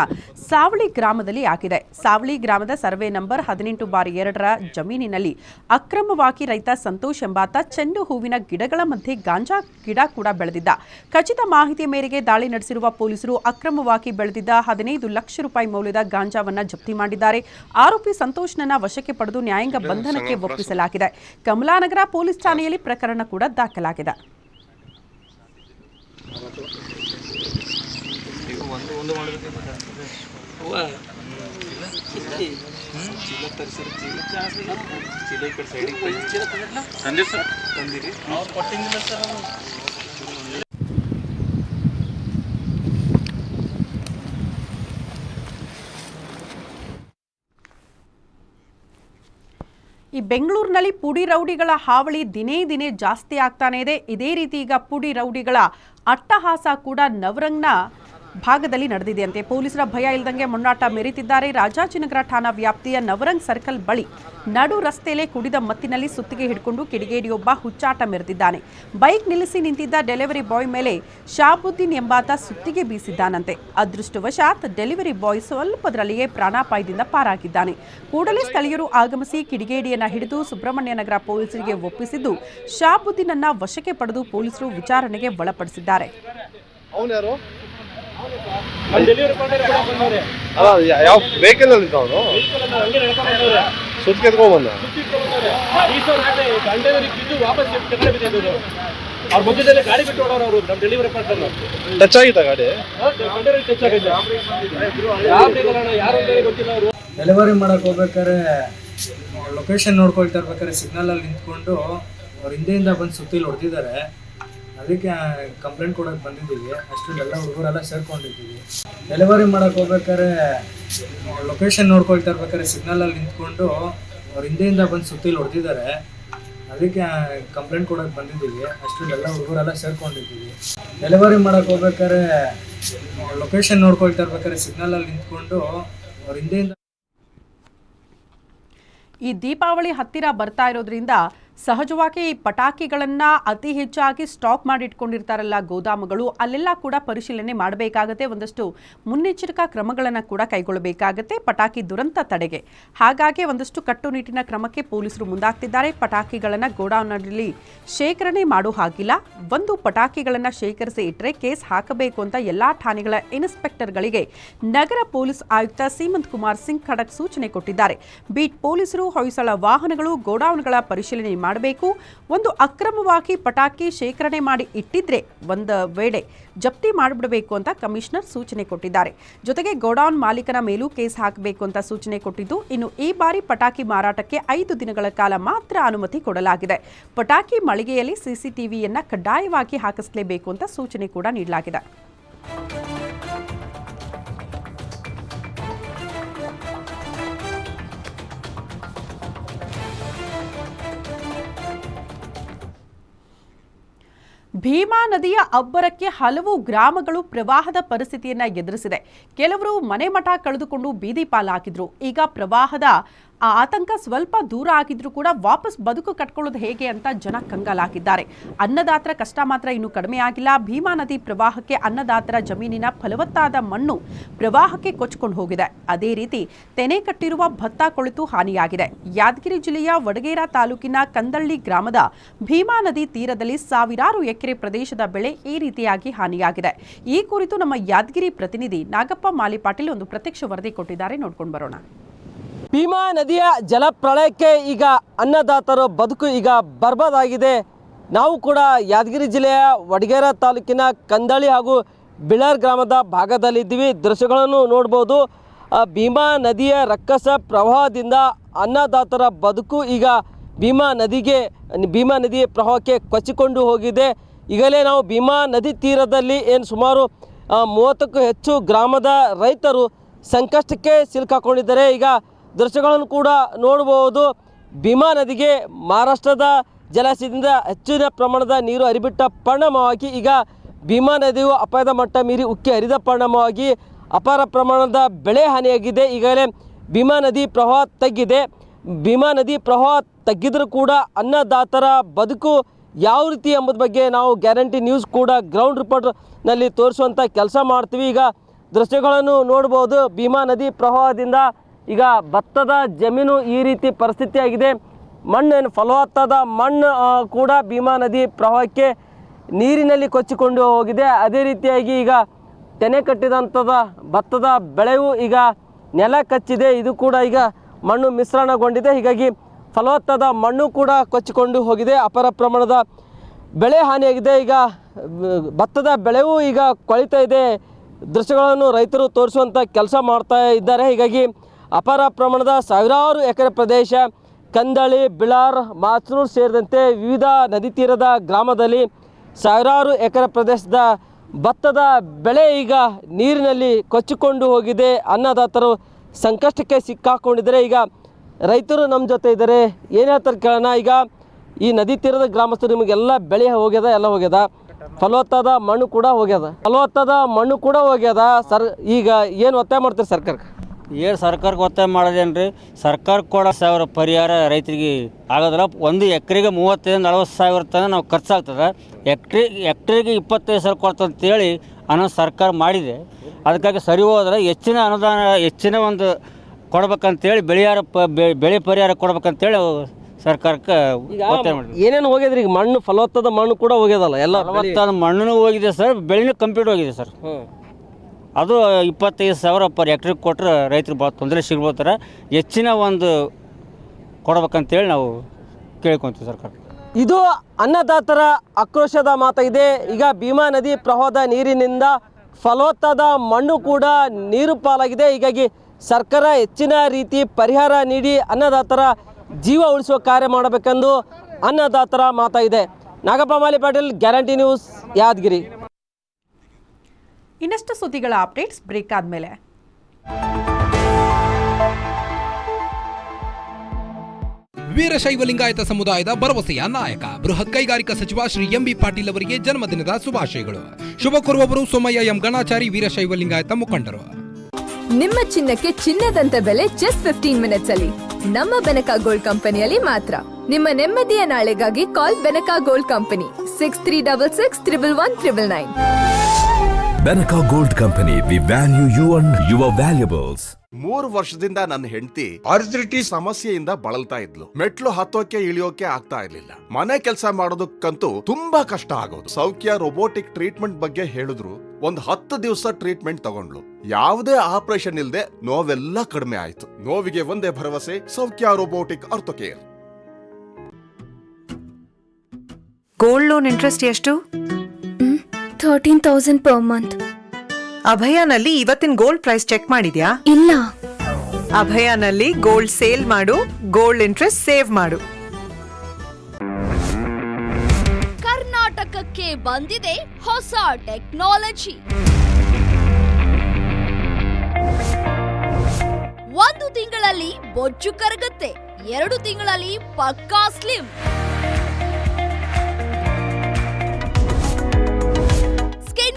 ಸಾವಳಿ ಗ್ರಾಮದಲ್ಲಿ ಆಗಿದೆ. ಸಾವಳಿ ಗ್ರಾಮದ ಸರ್ವೆ ನಂಬರ್ ಹದಿನೆಂಟು ಬಾರಿ ಎರಡರ ಜಮೀನಿನಲ್ಲಿ ಅಕ್ರಮವಾಗಿ ರೈತ ಸಂತೋಷ್ ಎಂಬಾತ ಚೆಂಡು ಹೂವಿನ ಗಿಡಗಳ ಮಧ್ಯೆ ಗಾಂಜಾ ಗಿಡ ಕೂಡ ಬೆಳೆದಿದ್ದ. ಖಚಿತ ಮಾಹಿತಿ ಮೇರೆಗೆ ದಾಳಿ ನಡೆಸಿರುವ ಪೊಲೀಸರು ಅಕ್ರಮವಾಗಿ ಬೆಳೆದಿದ್ದ ಹದಿನೈದು ಲಕ್ಷ ರೂಪಾಯಿ ಮೌಲ್ಯದ ಗಾಂಜಾವನ್ನ ಜಪ್ತಿ ಮಾಡಿದ್ದಾರೆ. ಆರೋಪಿ ಸಂತೋಷ್ನನ್ನ ವಶಕ್ಕೆ ಪಡೆದು ನ್ಯಾಯಾಂಗ ಬಂಧನಕ್ಕೆ ಒಪ್ಪಿಸಲಾಗಿದೆ. ಕಮಲಾನಗರ ಪೊಲೀಸ್ ಠಾಣೆಯಲ್ಲಿ ಪ್ರಕರಣ ಕೂಡ ದಾಖಲಾಗಿದೆ. ಈ ಬೆಂಗಳೂರಿನಲ್ಲಿ ಪುಡಿ ರೌಡಿಗಳ ಹಾವಳಿ ದಿನೇ ದಿನೇ ಜಾಸ್ತಿ ಆಗ್ತಾನೆ ಇದೆ. ಇದೇ ರೀತಿ ಈಗ ಪುಡಿ ರೌಡಿಗಳ ಅಟ್ಟಹಾಸ ಕೂಡ ನವರಂಗ್ನ ಭಾಗದಲ್ಲಿ ನಡೆದಿದೆಯಂತೆ ಪೊಲೀಸರ ಭಯ ಇಲ್ಲದಂಗೆ ಮುನ್ನಾಟ ಮೆರೀತಿದ್ದಾರೆ. ರಾಜಾಜಿನಗರ ಠಾಣಾ ವ್ಯಾಪ್ತಿಯ ನವರಂಗ್ ಸರ್ಕಲ್ ಬಳಿ ನಡು ರಸ್ತೆಯಲ್ಲೇ ಕುಡಿದ ಮತ್ತಿನಲ್ಲಿ ಸುತ್ತಿಗೆ ಹಿಡ್ಕೊಂಡು ಕಿಡಿಗೇಡಿಯೊಬ್ಬ ಹುಚ್ಚಾಟ ಮೆರೆದಿದ್ದಾನೆ. ಬೈಕ್ ನಿಲ್ಲಿಸಿ ನಿಂತಿದ್ದ ಡೆಲಿವರಿ ಬಾಯ್ ಮೇಲೆ ಶಾಬುದ್ದೀನ್ ಎಂಬಾತ ಸುತ್ತಿಗೆ ಬೀಸಿದ್ದಾನಂತೆ. ಅದೃಷ್ಟವಶಾತ್ ಡೆಲಿವರಿ ಬಾಯ್ ಸ್ವಲ್ಪದರಲ್ಲಿಯೇ ಪ್ರಾಣಾಪಾಯದಿಂದ ಪಾರಾಗಿದ್ದಾನೆ. ಕೂಡಲೇ ಸ್ಥಳೀಯರು ಆಗಮಿಸಿ ಕಿಡಿಗೇಡಿಯನ್ನ ಹಿಡಿದು ಸುಬ್ರಹ್ಮಣ್ಯ ನಗರ ಪೊಲೀಸರಿಗೆ ಒಪ್ಪಿಸಿದ್ದು, ಶಾಬುದ್ದೀನನ್ನ ವಶಕ್ಕೆ ಪಡೆದು ಪೊಲೀಸರು ವಿಚಾರಣೆಗೆ ಒಳಪಡಿಸಿದ್ದಾರೆ. ಅಲ್ಲ ಯಾ- ಯಾವ ವೆಹಿಕಲ್ ಅಲ್ಲಿ ಅವನು? ಸುತ್ತ ಎತ್ಕೊಂಡ್ ಬಂದ? ಅವ್ರ ಮಧ್ಯದಲ್ಲಿ ಗಾಡಿ ಬಿಟ್ಟು ಓಡೋರು ಅವರು ನಮ್ಮ ಡೆಲಿವರಿ ಪಾರ್ಟ್ನರ್ ಟಚ್ ಆಗಿತ್ತ ಗಾಡಿ? ಟಚ್ ಆಗಿದೆ. ಯಾರು ಗೊತ್ತಿಲ್ಲ ಅವರು. ಡೆಲಿವರಿ ಮಾಡಕ್ಕೆ ಹೋಗ್ಬೇಕಾದ್ರೆ ಲೊಕೇಶನ್ ನೋಡ್ಕೊಳ್ತಾ ಇರ್ಬೇಕಾದ್ರೆ ಸಿಗ್ನಲಲ್ಲಿ ನಿಂತ್ಕೊಂಡು ಅವ್ರ ಹಿಂದೆಯಿಂದ ಬಂದು ಸುತ್ತಿಲ್ ಹೊಡೆದಿದ್ದಾರೆ. ಅದಕ್ಕೆ ಕಂಪ್ಲೇಂಟ್ ಕೊಡೋಕೆ ಬಂದಿದ್ದೀವಿ. ಅಷ್ಟರಲ್ಲೆಲ್ಲ ಹುಡುಗರೆಲ್ಲ ಸೇರ್ಕೊಂಡಿದ್ದೀವಿ. ಡೆಲಿವರಿ ಮಾಡೋಕೆ ಹೋಗ್ಬೇಕಾದ್ರೆ ಲೊಕೇಶನ್ ನೋಡ್ಕೊಳ್ತಾ ಇರ್ಬೇಕಾದ್ರೆ ಸಿಗ್ನಲಲ್ಲಿ ನಿಂತ್ಕೊಂಡು ಅವ್ರ ಹಿಂದೆಯಿಂದ ಬಂದು ಸುತ್ತಿಲಿ ಹೊಡೆದಿದ್ದಾರೆ. ಅದಕ್ಕೆ ಕಂಪ್ಲೇಂಟ್ ಕೊಡೋಕೆ ಬಂದಿದ್ದೀವಿ. ಅಷ್ಟರಲ್ಲೆಲ್ಲ ಹುಡುಗರೆಲ್ಲ ಸೇರ್ಕೊಂಡಿದ್ದೀವಿ. ಡೆಲಿವರಿ ಮಾಡೋಕೆ ಹೋಗ್ಬೇಕಾದ್ರೆ ಲೊಕೇಶನ್ ನೋಡ್ಕೊಳ್ತಾ ಇರ್ಬೇಕಾದ್ರೆ ಸಿಗ್ನಲಲ್ಲಿ ನಿಂತ್ಕೊಂಡು ಅವ್ರ ಹಿಂದೆಯಿಂದ ಈ ದೀಪಾವಳಿ ಹತ್ತಿರ ಬರ್ತಾ ಇರೋದ್ರಿಂದ ಸಹಜವಾಗಿ ಈ ಪಟಾಕಿಗಳನ್ನ ಅತಿ ಹೆಚ್ಚಾಗಿ ಸ್ಟಾಕ್ ಮಾಡಿಟ್ಕೊಂಡಿರ್ತಾರಲ್ಲ ಗೋದಾಮುಗಳು, ಅಲ್ಲೆಲ್ಲ ಕೂಡ ಪರಿಶೀಲನೆ ಮಾಡಬೇಕಾಗತ್ತೆ. ಒಂದಷ್ಟು ಮುನ್ನೆಚ್ಚರಿಕಾ ಕ್ರಮಗಳನ್ನು ಕೂಡ ಕೈಗೊಳ್ಳಬೇಕಾಗತ್ತೆ ಪಟಾಕಿ ದುರಂತ ತಡೆಗೆ. ಹಾಗಾಗಿ ಒಂದಷ್ಟು ಕಟ್ಟುನಿಟ್ಟಿನ ಕ್ರಮಕ್ಕೆ ಪೊಲೀಸರು ಮುಂದಾಗ್ತಿದ್ದಾರೆ. ಪಟಾಕಿಗಳನ್ನು ಗೋಡೌನ್ನಲ್ಲಿ ಶೇಖರಣೆ ಮಾಡೋ ಹಾಗಿಲ್ಲ. ಒಂದು ಪಟಾಕಿಗಳನ್ನು ಶೇಖರಿಸಿ ಇಟ್ಟರೆ ಕೇಸ್ ಹಾಕಬೇಕು ಅಂತ ಎಲ್ಲಾ ಠಾಣೆಗಳ ಇನ್ಸ್ಪೆಕ್ಟರ್ಗಳಿಗೆ ನಗರ ಪೊಲೀಸ್ ಆಯುಕ್ತ ಸೀಮಂತ್ ಕುಮಾರ್ ಸಿಂಗ್ ಖಡಕ್ ಸೂಚನೆ ಕೊಟ್ಟಿದ್ದಾರೆ. ಬೀಟ್ ಪೊಲೀಸರು ಹೊಯ್ಸಳ ವಾಹನಗಳು, ಗೋಡೌನ್ಗಳ ಪರಿಶೀಲನೆ ಮಾಡಬೇಕು. ಒಂದು ಅಕ್ರಮವಾಗಿ ಪಟಾಕಿ ಶೇಖರಣೆ ಮಾಡಿ ಇಟ್ಟಿದ್ರೆ ಒಂದು ವೇಳೆ ಜಪ್ತಿ ಮಾಡಿಬಿಡಬೇಕು ಅಂತ ಕಮಿಷನರ್ ಸೂಚನೆ ಕೊಟ್ಟಿದ್ದಾರೆ. ಜೊತೆಗೆ ಗೋಡೌನ್ ಮಾಲೀಕನ ಮೇಲೂ ಕೇಸ್ ಹಾಕಬೇಕು ಅಂತ ಸೂಚನೆ ಕೊಟ್ಟಿದ್ದು, ಇನ್ನು ಈ ಬಾರಿ ಪಟಾಕಿ ಮಾರಾಟಕ್ಕೆ ಐದು ದಿನಗಳ ಕಾಲ ಮಾತ್ರ ಅನುಮತಿ ಕೊಡಲಾಗಿದೆ. ಪಟಾಕಿ ಮಳಿಗೆಯಲ್ಲಿ ಸಿಸಿಟಿವಿಯನ್ನು ಕಡ್ಡಾಯವಾಗಿ ಹಾಕಿಸಲೇಬೇಕು ಅಂತ ಸೂಚನೆ ಕೂಡ ನೀಡಲಾಗಿದೆ. ಭೀಮಾ ನದಿಯ ಅಬ್ಬರಕ್ಕೆ ಹಲವು ಗ್ರಾಮಗಳು ಪ್ರವಾಹದ ಪರಿಸ್ಥಿತಿಯನ್ನ ಎದುರಿಸಿದೆ. ಕೆಲವರು ಮನೆ ಮಠ ಕಳೆದುಕೊಂಡು ಬೀದಿ ಪಾಲಾಗಿದ್ರು. ಈಗ ಪ್ರವಾಹದ ಆ ಆತಂಕ ಸ್ವಲ್ಪ ದೂರ ಆಗಿದ್ರೂ ಕೂಡ ವಾಪಸ್ ಬದುಕು ಕಟ್ಕೊಳ್ಳೋದು ಹೇಗೆ ಅಂತ ಜನ ಕಂಗಾಲಾಗಿದ್ದಾರೆ. ಅನ್ನದಾತರ ಕಷ್ಟ ಮಾತ್ರ ಇನ್ನೂ ಕಡಿಮೆ ಆಗಿಲ್ಲ. ಭೀಮಾ ನದಿ ಪ್ರವಾಹಕ್ಕೆ ಅನ್ನದಾತರ ಜಮೀನಿನ ಫಲವತ್ತಾದ ಮಣ್ಣು ಪ್ರವಾಹಕ್ಕೆ ಕೊಚ್ಕೊಂಡು ಹೋಗಿದೆ. ಅದೇ ರೀತಿ ತೆನೆ ಕಟ್ಟಿರುವ ಭತ್ತ ಕೊಳಿತು ಹಾನಿಯಾಗಿದೆ. ಯಾದಗಿರಿ ಜಿಲ್ಲೆಯ ವಡಗೇರ ತಾಲೂಕಿನ ಕಂದಳ್ಳಿ ಗ್ರಾಮದ ಭೀಮಾ ನದಿ ತೀರದಲ್ಲಿ ಸಾವಿರಾರು ಎಕರೆ ಪ್ರದೇಶದ ಬೆಳೆ ಈ ರೀತಿಯಾಗಿ ಹಾನಿಯಾಗಿದೆ. ಈ ಕುರಿತು ನಮ್ಮ ಯಾದಗಿರಿ ಪ್ರತಿನಿಧಿ ನಾಗಪ್ಪ ಮಾಲಿಪಾಟೀಲ್ ಒಂದು ಪ್ರತ್ಯಕ್ಷ ವರದಿ ಕೊಟ್ಟಿದ್ದಾರೆ. ನೋಡ್ಕೊಂಡು ಬರೋಣ. ಭೀಮಾ ನದಿಯ ಜಲಪ್ರಳಯಕ್ಕೆ ಈಗ ಅನ್ನದಾತರ ಬದುಕು ಈಗ ಬರ್ಬಾದಾಗಿದೆ. ನಾವು ಕೂಡ ಯಾದಗಿರಿ ಜಿಲ್ಲೆಯ ವಡಗೇರ ತಾಲೂಕಿನ ಕಂದಳಿ ಹಾಗೂ ಬಿಳರ್ ಗ್ರಾಮದ ಭಾಗದಲ್ಲಿದ್ದೀವಿ. ದೃಶ್ಯಗಳನ್ನು ನೋಡ್ಬೋದು. ಭೀಮಾ ನದಿಯ ರಕ್ಕಸ ಪ್ರವಾಹದಿಂದ ಅನ್ನದಾತರ ಬದುಕು ಈಗ ಭೀಮಾ ನದಿಗೆ, ಭೀಮಾ ನದಿಯ ಪ್ರವಾಹಕ್ಕೆ ಕೊಚ್ಚಿಕೊಂಡು ಹೋಗಿದೆ. ಈಗಲೇ ನಾವು ಭೀಮಾ ನದಿ ತೀರದಲ್ಲಿ ಏನು ಸುಮಾರು ಮೂವತ್ತಕ್ಕೂ ಹೆಚ್ಚು ಗ್ರಾಮದ ರೈತರು ಸಂಕಷ್ಟಕ್ಕೆ ಸಿಲುಕಾಕೊಂಡಿದ್ದಾರೆ. ಈಗ ದೃಶ್ಯಗಳನ್ನು ಕೂಡ ನೋಡಬಹುದು. ಭೀಮಾ ನದಿಗೆ ಮಹಾರಾಷ್ಟ್ರದ ಜಲಾಶಯದಿಂದ ಹೆಚ್ಚಿನ ಪ್ರಮಾಣದ ನೀರು ಹರಿಬಿಟ್ಟ ಪರಿಣಾಮವಾಗಿ ಈಗ ಭೀಮಾ ನದಿಯು ಅಪಾಯದ ಮಟ್ಟ ಮೀರಿ ಉಕ್ಕಿ ಹರಿದ ಪರಿಣಾಮವಾಗಿ ಅಪಾರ ಪ್ರಮಾಣದ ಬೆಳೆ ಹಾನಿಯಾಗಿದೆ. ಈಗಲೇ ಭೀಮಾ ನದಿ ಪ್ರವಾಹ ತಗ್ಗಿದೆ. ಭೀಮಾ ನದಿ ಪ್ರವಾಹ ತಗ್ಗಿದ್ರೂ ಕೂಡ ಅನ್ನದಾತರ ಬದುಕು ಯಾವ ರೀತಿ ಎಂಬುದ ಬಗ್ಗೆ ನಾವು ಗ್ಯಾರಂಟಿ ನ್ಯೂಸ್ ಕೂಡ ಗ್ರೌಂಡ್ ರಿಪೋರ್ಟ್ನಲ್ಲಿ ತೋರಿಸುವಂಥ ಕೆಲಸ ಮಾಡ್ತೀವಿ. ಈಗ ದೃಶ್ಯಗಳನ್ನು ನೋಡ್ಬೋದು. ಭೀಮಾ ನದಿ ಪ್ರವಾಹದಿಂದ ಈಗ ಭತ್ತದ ಜಮೀನು ಈ ರೀತಿ ಪರಿಸ್ಥಿತಿಯಾಗಿದೆ. ಮಣ್ಣು ಏನು ಫಲವತ್ತಾದ ಮಣ್ಣು ಕೂಡ ಭೀಮಾ ನದಿ ಪ್ರವಾಹಕ್ಕೆ ನೀರಿನಲ್ಲಿ ಕೊಚ್ಚಿಕೊಂಡು ಹೋಗಿದೆ. ಅದೇ ರೀತಿಯಾಗಿ ಈಗ ತೆನೆ ಕಟ್ಟಿದಂಥದ ಭತ್ತದ ಬೆಳೆಯು ಈಗ ನೆಲ ಕಚ್ಚಿದೆ. ಇದು ಕೂಡ ಈಗ ಮಣ್ಣು ಮಿಶ್ರಣಗೊಂಡಿದೆ. ಹೀಗಾಗಿ ಫಲವತ್ತಾದ ಮಣ್ಣು ಕೂಡ ಕೊಚ್ಚಿಕೊಂಡು ಹೋಗಿದೆ. ಅಪರ ಪ್ರಮಾಣದ ಬೆಳೆ ಹಾನಿಯಾಗಿದೆ. ಈಗ ಭತ್ತದ ಬೆಳೆಯೂ ಈಗ ಕೊಳಿತಾ ಇದೆ. ದೃಶ್ಯಗಳನ್ನು ರೈತರು ತೋರಿಸುವಂಥ ಕೆಲಸ ಮಾಡ್ತಾ ಇದ್ದಾರೆ. ಹೀಗಾಗಿ ಅಪಾರ ಪ್ರಮಾಣದ ಸಾವಿರಾರು ಎಕರೆ ಪ್ರದೇಶ ಕಂದಳಿ, ಬಿಳಾರ್ ಮಾಚನೂರು ಸೇರಿದಂತೆ ವಿವಿಧ ನದಿ ತೀರದ ಗ್ರಾಮದಲ್ಲಿ ಸಾವಿರಾರು ಎಕರೆ ಪ್ರದೇಶದ ಭತ್ತದ ಬೆಳೆ ಈಗ ನೀರಿನಲ್ಲಿ ಕೊಚ್ಚಿಕೊಂಡು ಹೋಗಿದೆ. ಅನ್ನದಾತರು ಸಂಕಷ್ಟಕ್ಕೆ ಸಿಕ್ಕಾಕೊಂಡಿದ್ದಾರೆ. ಈಗ ರೈತರು ನಮ್ಮ ಜೊತೆ ಇದ್ದಾರೆ. ಏನು ಹೇಳ್ತಾರೆ ಕೇಳೋಣ. ಈಗ ಈ ನದಿ ತೀರದ ಗ್ರಾಮಸ್ಥರು ನಿಮಗೆಲ್ಲ ಬೆಳೆ ಹೋಗ್ಯದ, ಎಲ್ಲ ಹೋಗ್ಯದ? ಫಲವತ್ತಾದ ಮಣ್ಣು ಕೂಡ ಹೋಗ್ಯದ. ಫಲವತ್ತಾದ ಮಣ್ಣು ಕೂಡ ಹೋಗ್ಯದ. ಸರ್, ಈಗ ಏನು ಒತ್ತಾಯ ಮಾಡ್ತಾರೆ ಸರ್ಕಾರಕ್ಕೆ? ಏನು ಸರ್ಕಾರಕ್ಕೆ ಒತ್ತಾಯ ಮಾಡೋದೇನು ರೀ ಸರ್ಕಾರ ಕೊಡೋ ಸಾವಿರ ಪರಿಹಾರ ರೈತರಿಗೆ ಆಗೋದಿಲ್ಲ. ಒಂದು ಎಕರೆಗೆ ಮೂವತ್ತೈದು ನಲವತ್ತು ಸಾವಿರ ತನಕ ನಾವು ಖರ್ಚಾಗ್ತದೆ. ಎಕ್ರೆ ಎಕ್ಟ್ರಿಗೆ ಇಪ್ಪತ್ತೈದು ಸಾವಿರ ಕೊಡ್ತದೆ ಅಂತೇಳಿ ಅನ್ನೋ ಸರ್ಕಾರ ಮಾಡಿದೆ. ಅದಕ್ಕಾಗಿ ಸರಿ ಹೋದ್ರೆ ಹೆಚ್ಚಿನ ಅನುದಾನ ಹೆಚ್ಚಿನ ಒಂದು ಕೊಡ್ಬೇಕಂತೇಳಿ ಬೆಳೆಯಾರ ಪ ಬೆಳೆ ಪರಿಹಾರ ಕೊಡ್ಬೇಕಂತೇಳಿ ಸರ್ಕಾರಕ್ಕೆ ಒತ್ತಾಯ ಮಾಡಿದ್ವಿ ಏನೇನು ಹೋಗ್ಯದ್ರಿ ಈಗ ಮಣ್ಣು ಫಲವತ್ತಾದ ಮಣ್ಣು ಕೂಡ ಹೋಗ್ಯದಲ್ಲ ಎಲ್ಲ ಫಲವತ್ತಾದ ಮಣ್ಣು ಹೋಗಿದೆ ಸರ್. ಬೆಳೆನೂ ಕಂಪ್ಲೀಟ್ ಹೋಗಿದೆ ಸರ್. ಅದು ಇಪ್ಪತ್ತೈದು ಸಾವಿರ ಪರ್ ಎಕ್ಟ್ರಿಗೆ ಕೊಟ್ಟರೆ ರೈತರು ಭಾಳ ತೊಂದರೆ ಸಿಗ್ಬೋತಾರೆ ಹೆಚ್ಚಿನ ಒಂದು ಕೊಡ್ಬೇಕಂತೇಳಿ ನಾವು ಕೇಳ್ಕೊತೀವಿ ಸರ್ಕಾರ. ಇದು ಅನ್ನದಾತರ ಆಕ್ರೋಶದ ಮಾತಾಗಿದೆ. ಈಗ ಭೀಮಾ ನದಿ ಪ್ರವಾಹದ ನೀರಿನಿಂದ ಫಲವತ್ತಾದ ಮಣ್ಣು ಕೂಡ ನೀರು ಪಾಲಾಗಿದೆ. ಹೀಗಾಗಿ ಸರ್ಕಾರ ಹೆಚ್ಚಿನ ರೀತಿ ಪರಿಹಾರ ನೀಡಿ ಅನ್ನದಾತರ ಜೀವ ಉಳಿಸುವ ಕಾರ್ಯ ಮಾಡಬೇಕೆಂದು ಅನ್ನದಾತರ ಮಾತಾಗಿದೆ. Nagappa Mali Patil, guarantee news Yadgir. ಇನ್ನಷ್ಟು ಸುದ್ದಿಗಳ ಅಪ್ಡೇಟ್ಸ್ ಬ್ರೇಕ್ ಆದಮೇಲೆ. ವೀರಶೈವ ಲಿಂಗಾಯತ ಸಮುದಾಯದ ಭರವಸೆಯ ನಾಯಕ ಬೃಹತ್ ಕೈಗಾರಿಕಾ ಸಚಿವ ಶ್ರೀ ಎಂ ಬಿ ಪಾಟೀಲ್ ಅವರಿಗೆ ಜನ್ಮದಿನದ ಶುಭಾಶಯಗಳು. ಶುಭ ಕೋರುವವರು ಸೋಮಯ್ಯ ಎಂ ಗಣಾಚಾರಿ ವೀರಶೈವ ಲಿಂಗಾಯತ ಮುಖಂಡರು. ನಿಮ್ಮ ಚಿನ್ನಕ್ಕೆ ಚಿನ್ನದಂತ ಬೆಲೆ ಜಸ್ಟ್ ಫಿಫ್ಟೀನ್ ಮಿನಿಟ್ಸ್ ಅಲ್ಲಿ. ನಮ್ಮ ಬೆನಕ ಗೋಲ್ಡ್ ಕಂಪನಿಯಲ್ಲಿ ಮಾತ್ರ. ನಿಮ್ಮ ನೆಮ್ಮದಿಯ ನಾಳೆಗಾಗಿ call Benaka gold company six three double six triple one triple nine Benaca gold company we value you and your valuables ಮೂರು ವರ್ಷದಿಂದ ನನ್ನ ಹೆಂಡತಿ ಅರ್ಜಿಟಿ ಸಮಸ್ಯೆಯಿಂದ ಬಳಲ್ತಾ ಇದ್ಲು. ಮೆಟ್ಲು ಹತ್ತೋಕೆ ಇಳಿಯೋಕೆ ಆಗ್ತಾ ಇರ್ಲಿಲ್ಲ. ಮನೆ ಕೆಲಸ ಮಾಡೋದಕ್ಕಂತೂ ತುಂಬಾ ಕಷ್ಟ ಆಗೋದು. ಸೌಖ್ಯ ರೋಬೋಟಿಕ್ ಟ್ರೀಟ್ಮೆಂಟ್ ಬಗ್ಗೆ ಹೇಳಿದ್ರು. ಒಂದ್ ಹತ್ತು ದಿವಸ ಟ್ರೀಟ್ಮೆಂಟ್ ತಗೊಂಡ್ಲು ಯಾವುದೇ ಆಪರೇಷನ್ ಇಲ್ಲದೆ ನೋವೆಲ್ಲ ಕಡಿಮೆ ಆಯ್ತು. ನೋವಿಗೆ ಒಂದೇ ಭರವಸೆ Saukhya robotic orthocare gold loan interest ಎಷ್ಟು? ಥರ್ಟೀನ್ ತೌಸಂಡ್ ಪರ್ ಮಂತ್ ಅಭಯಾನಲ್ಲಿ ಇವತ್ತಿನ ಗೋಲ್ಡ್ ಪ್ರೈಸ್ ಚೆಕ್ ಮಾಡಿದ್ಯಾ? ಇಲ್ಲ. ಅಭಯಾನಲ್ಲಿ ಗೋಲ್ಡ್ ಸೇಲ್ ಮಾಡು ಗೋಲ್ಡ್ ಇಂಟ್ರೆಸ್ಟ್ ಸೇವ್ ಮಾಡು. ಕರ್ನಾಟಕಕ್ಕೆ ಬಂದಿದೆ ಹೊಸ ಟೆಕ್ನಾಲಜಿ ಒಂದು ತಿಂಗಳಲ್ಲಿ ಬೊಜ್ಜು ಕರಗುತ್ತೆ ಎರಡು ತಿಂಗಳಲ್ಲಿ ಪಕ್ಕಾ ಸ್ಲಿಮ್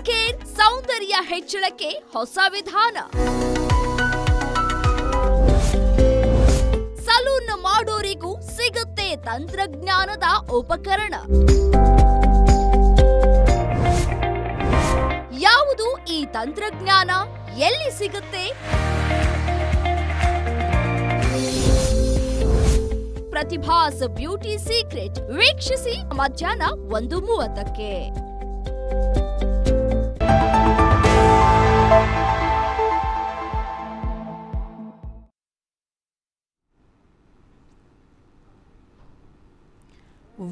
ಕೇರ್ ಸೌಂದರ್ಯ ಹೆಚ್ಚಳಕ್ಕೆ ಹೊಸ ವಿಧಾನ. ಸಲೂನ್ ಮಾಡೋರಿಗೂ ಸಿಗುತ್ತೆ ತಂತ್ರಜ್ಞಾನದ ಉಪಕರಣ. ಯಾವುದು ಈ ತಂತ್ರಜ್ಞಾನ? ಎಲ್ಲಿ ಸಿಗುತ್ತೆ? ಪ್ರತಿಭಾಸ್ ಬ್ಯೂಟಿ ಸೀಕ್ರೆಟ್ ವೀಕ್ಷಿಸಿ ಮಧ್ಯಾಹ್ನ ಒಂದು ಮೂವತ್ತಕ್ಕೆ.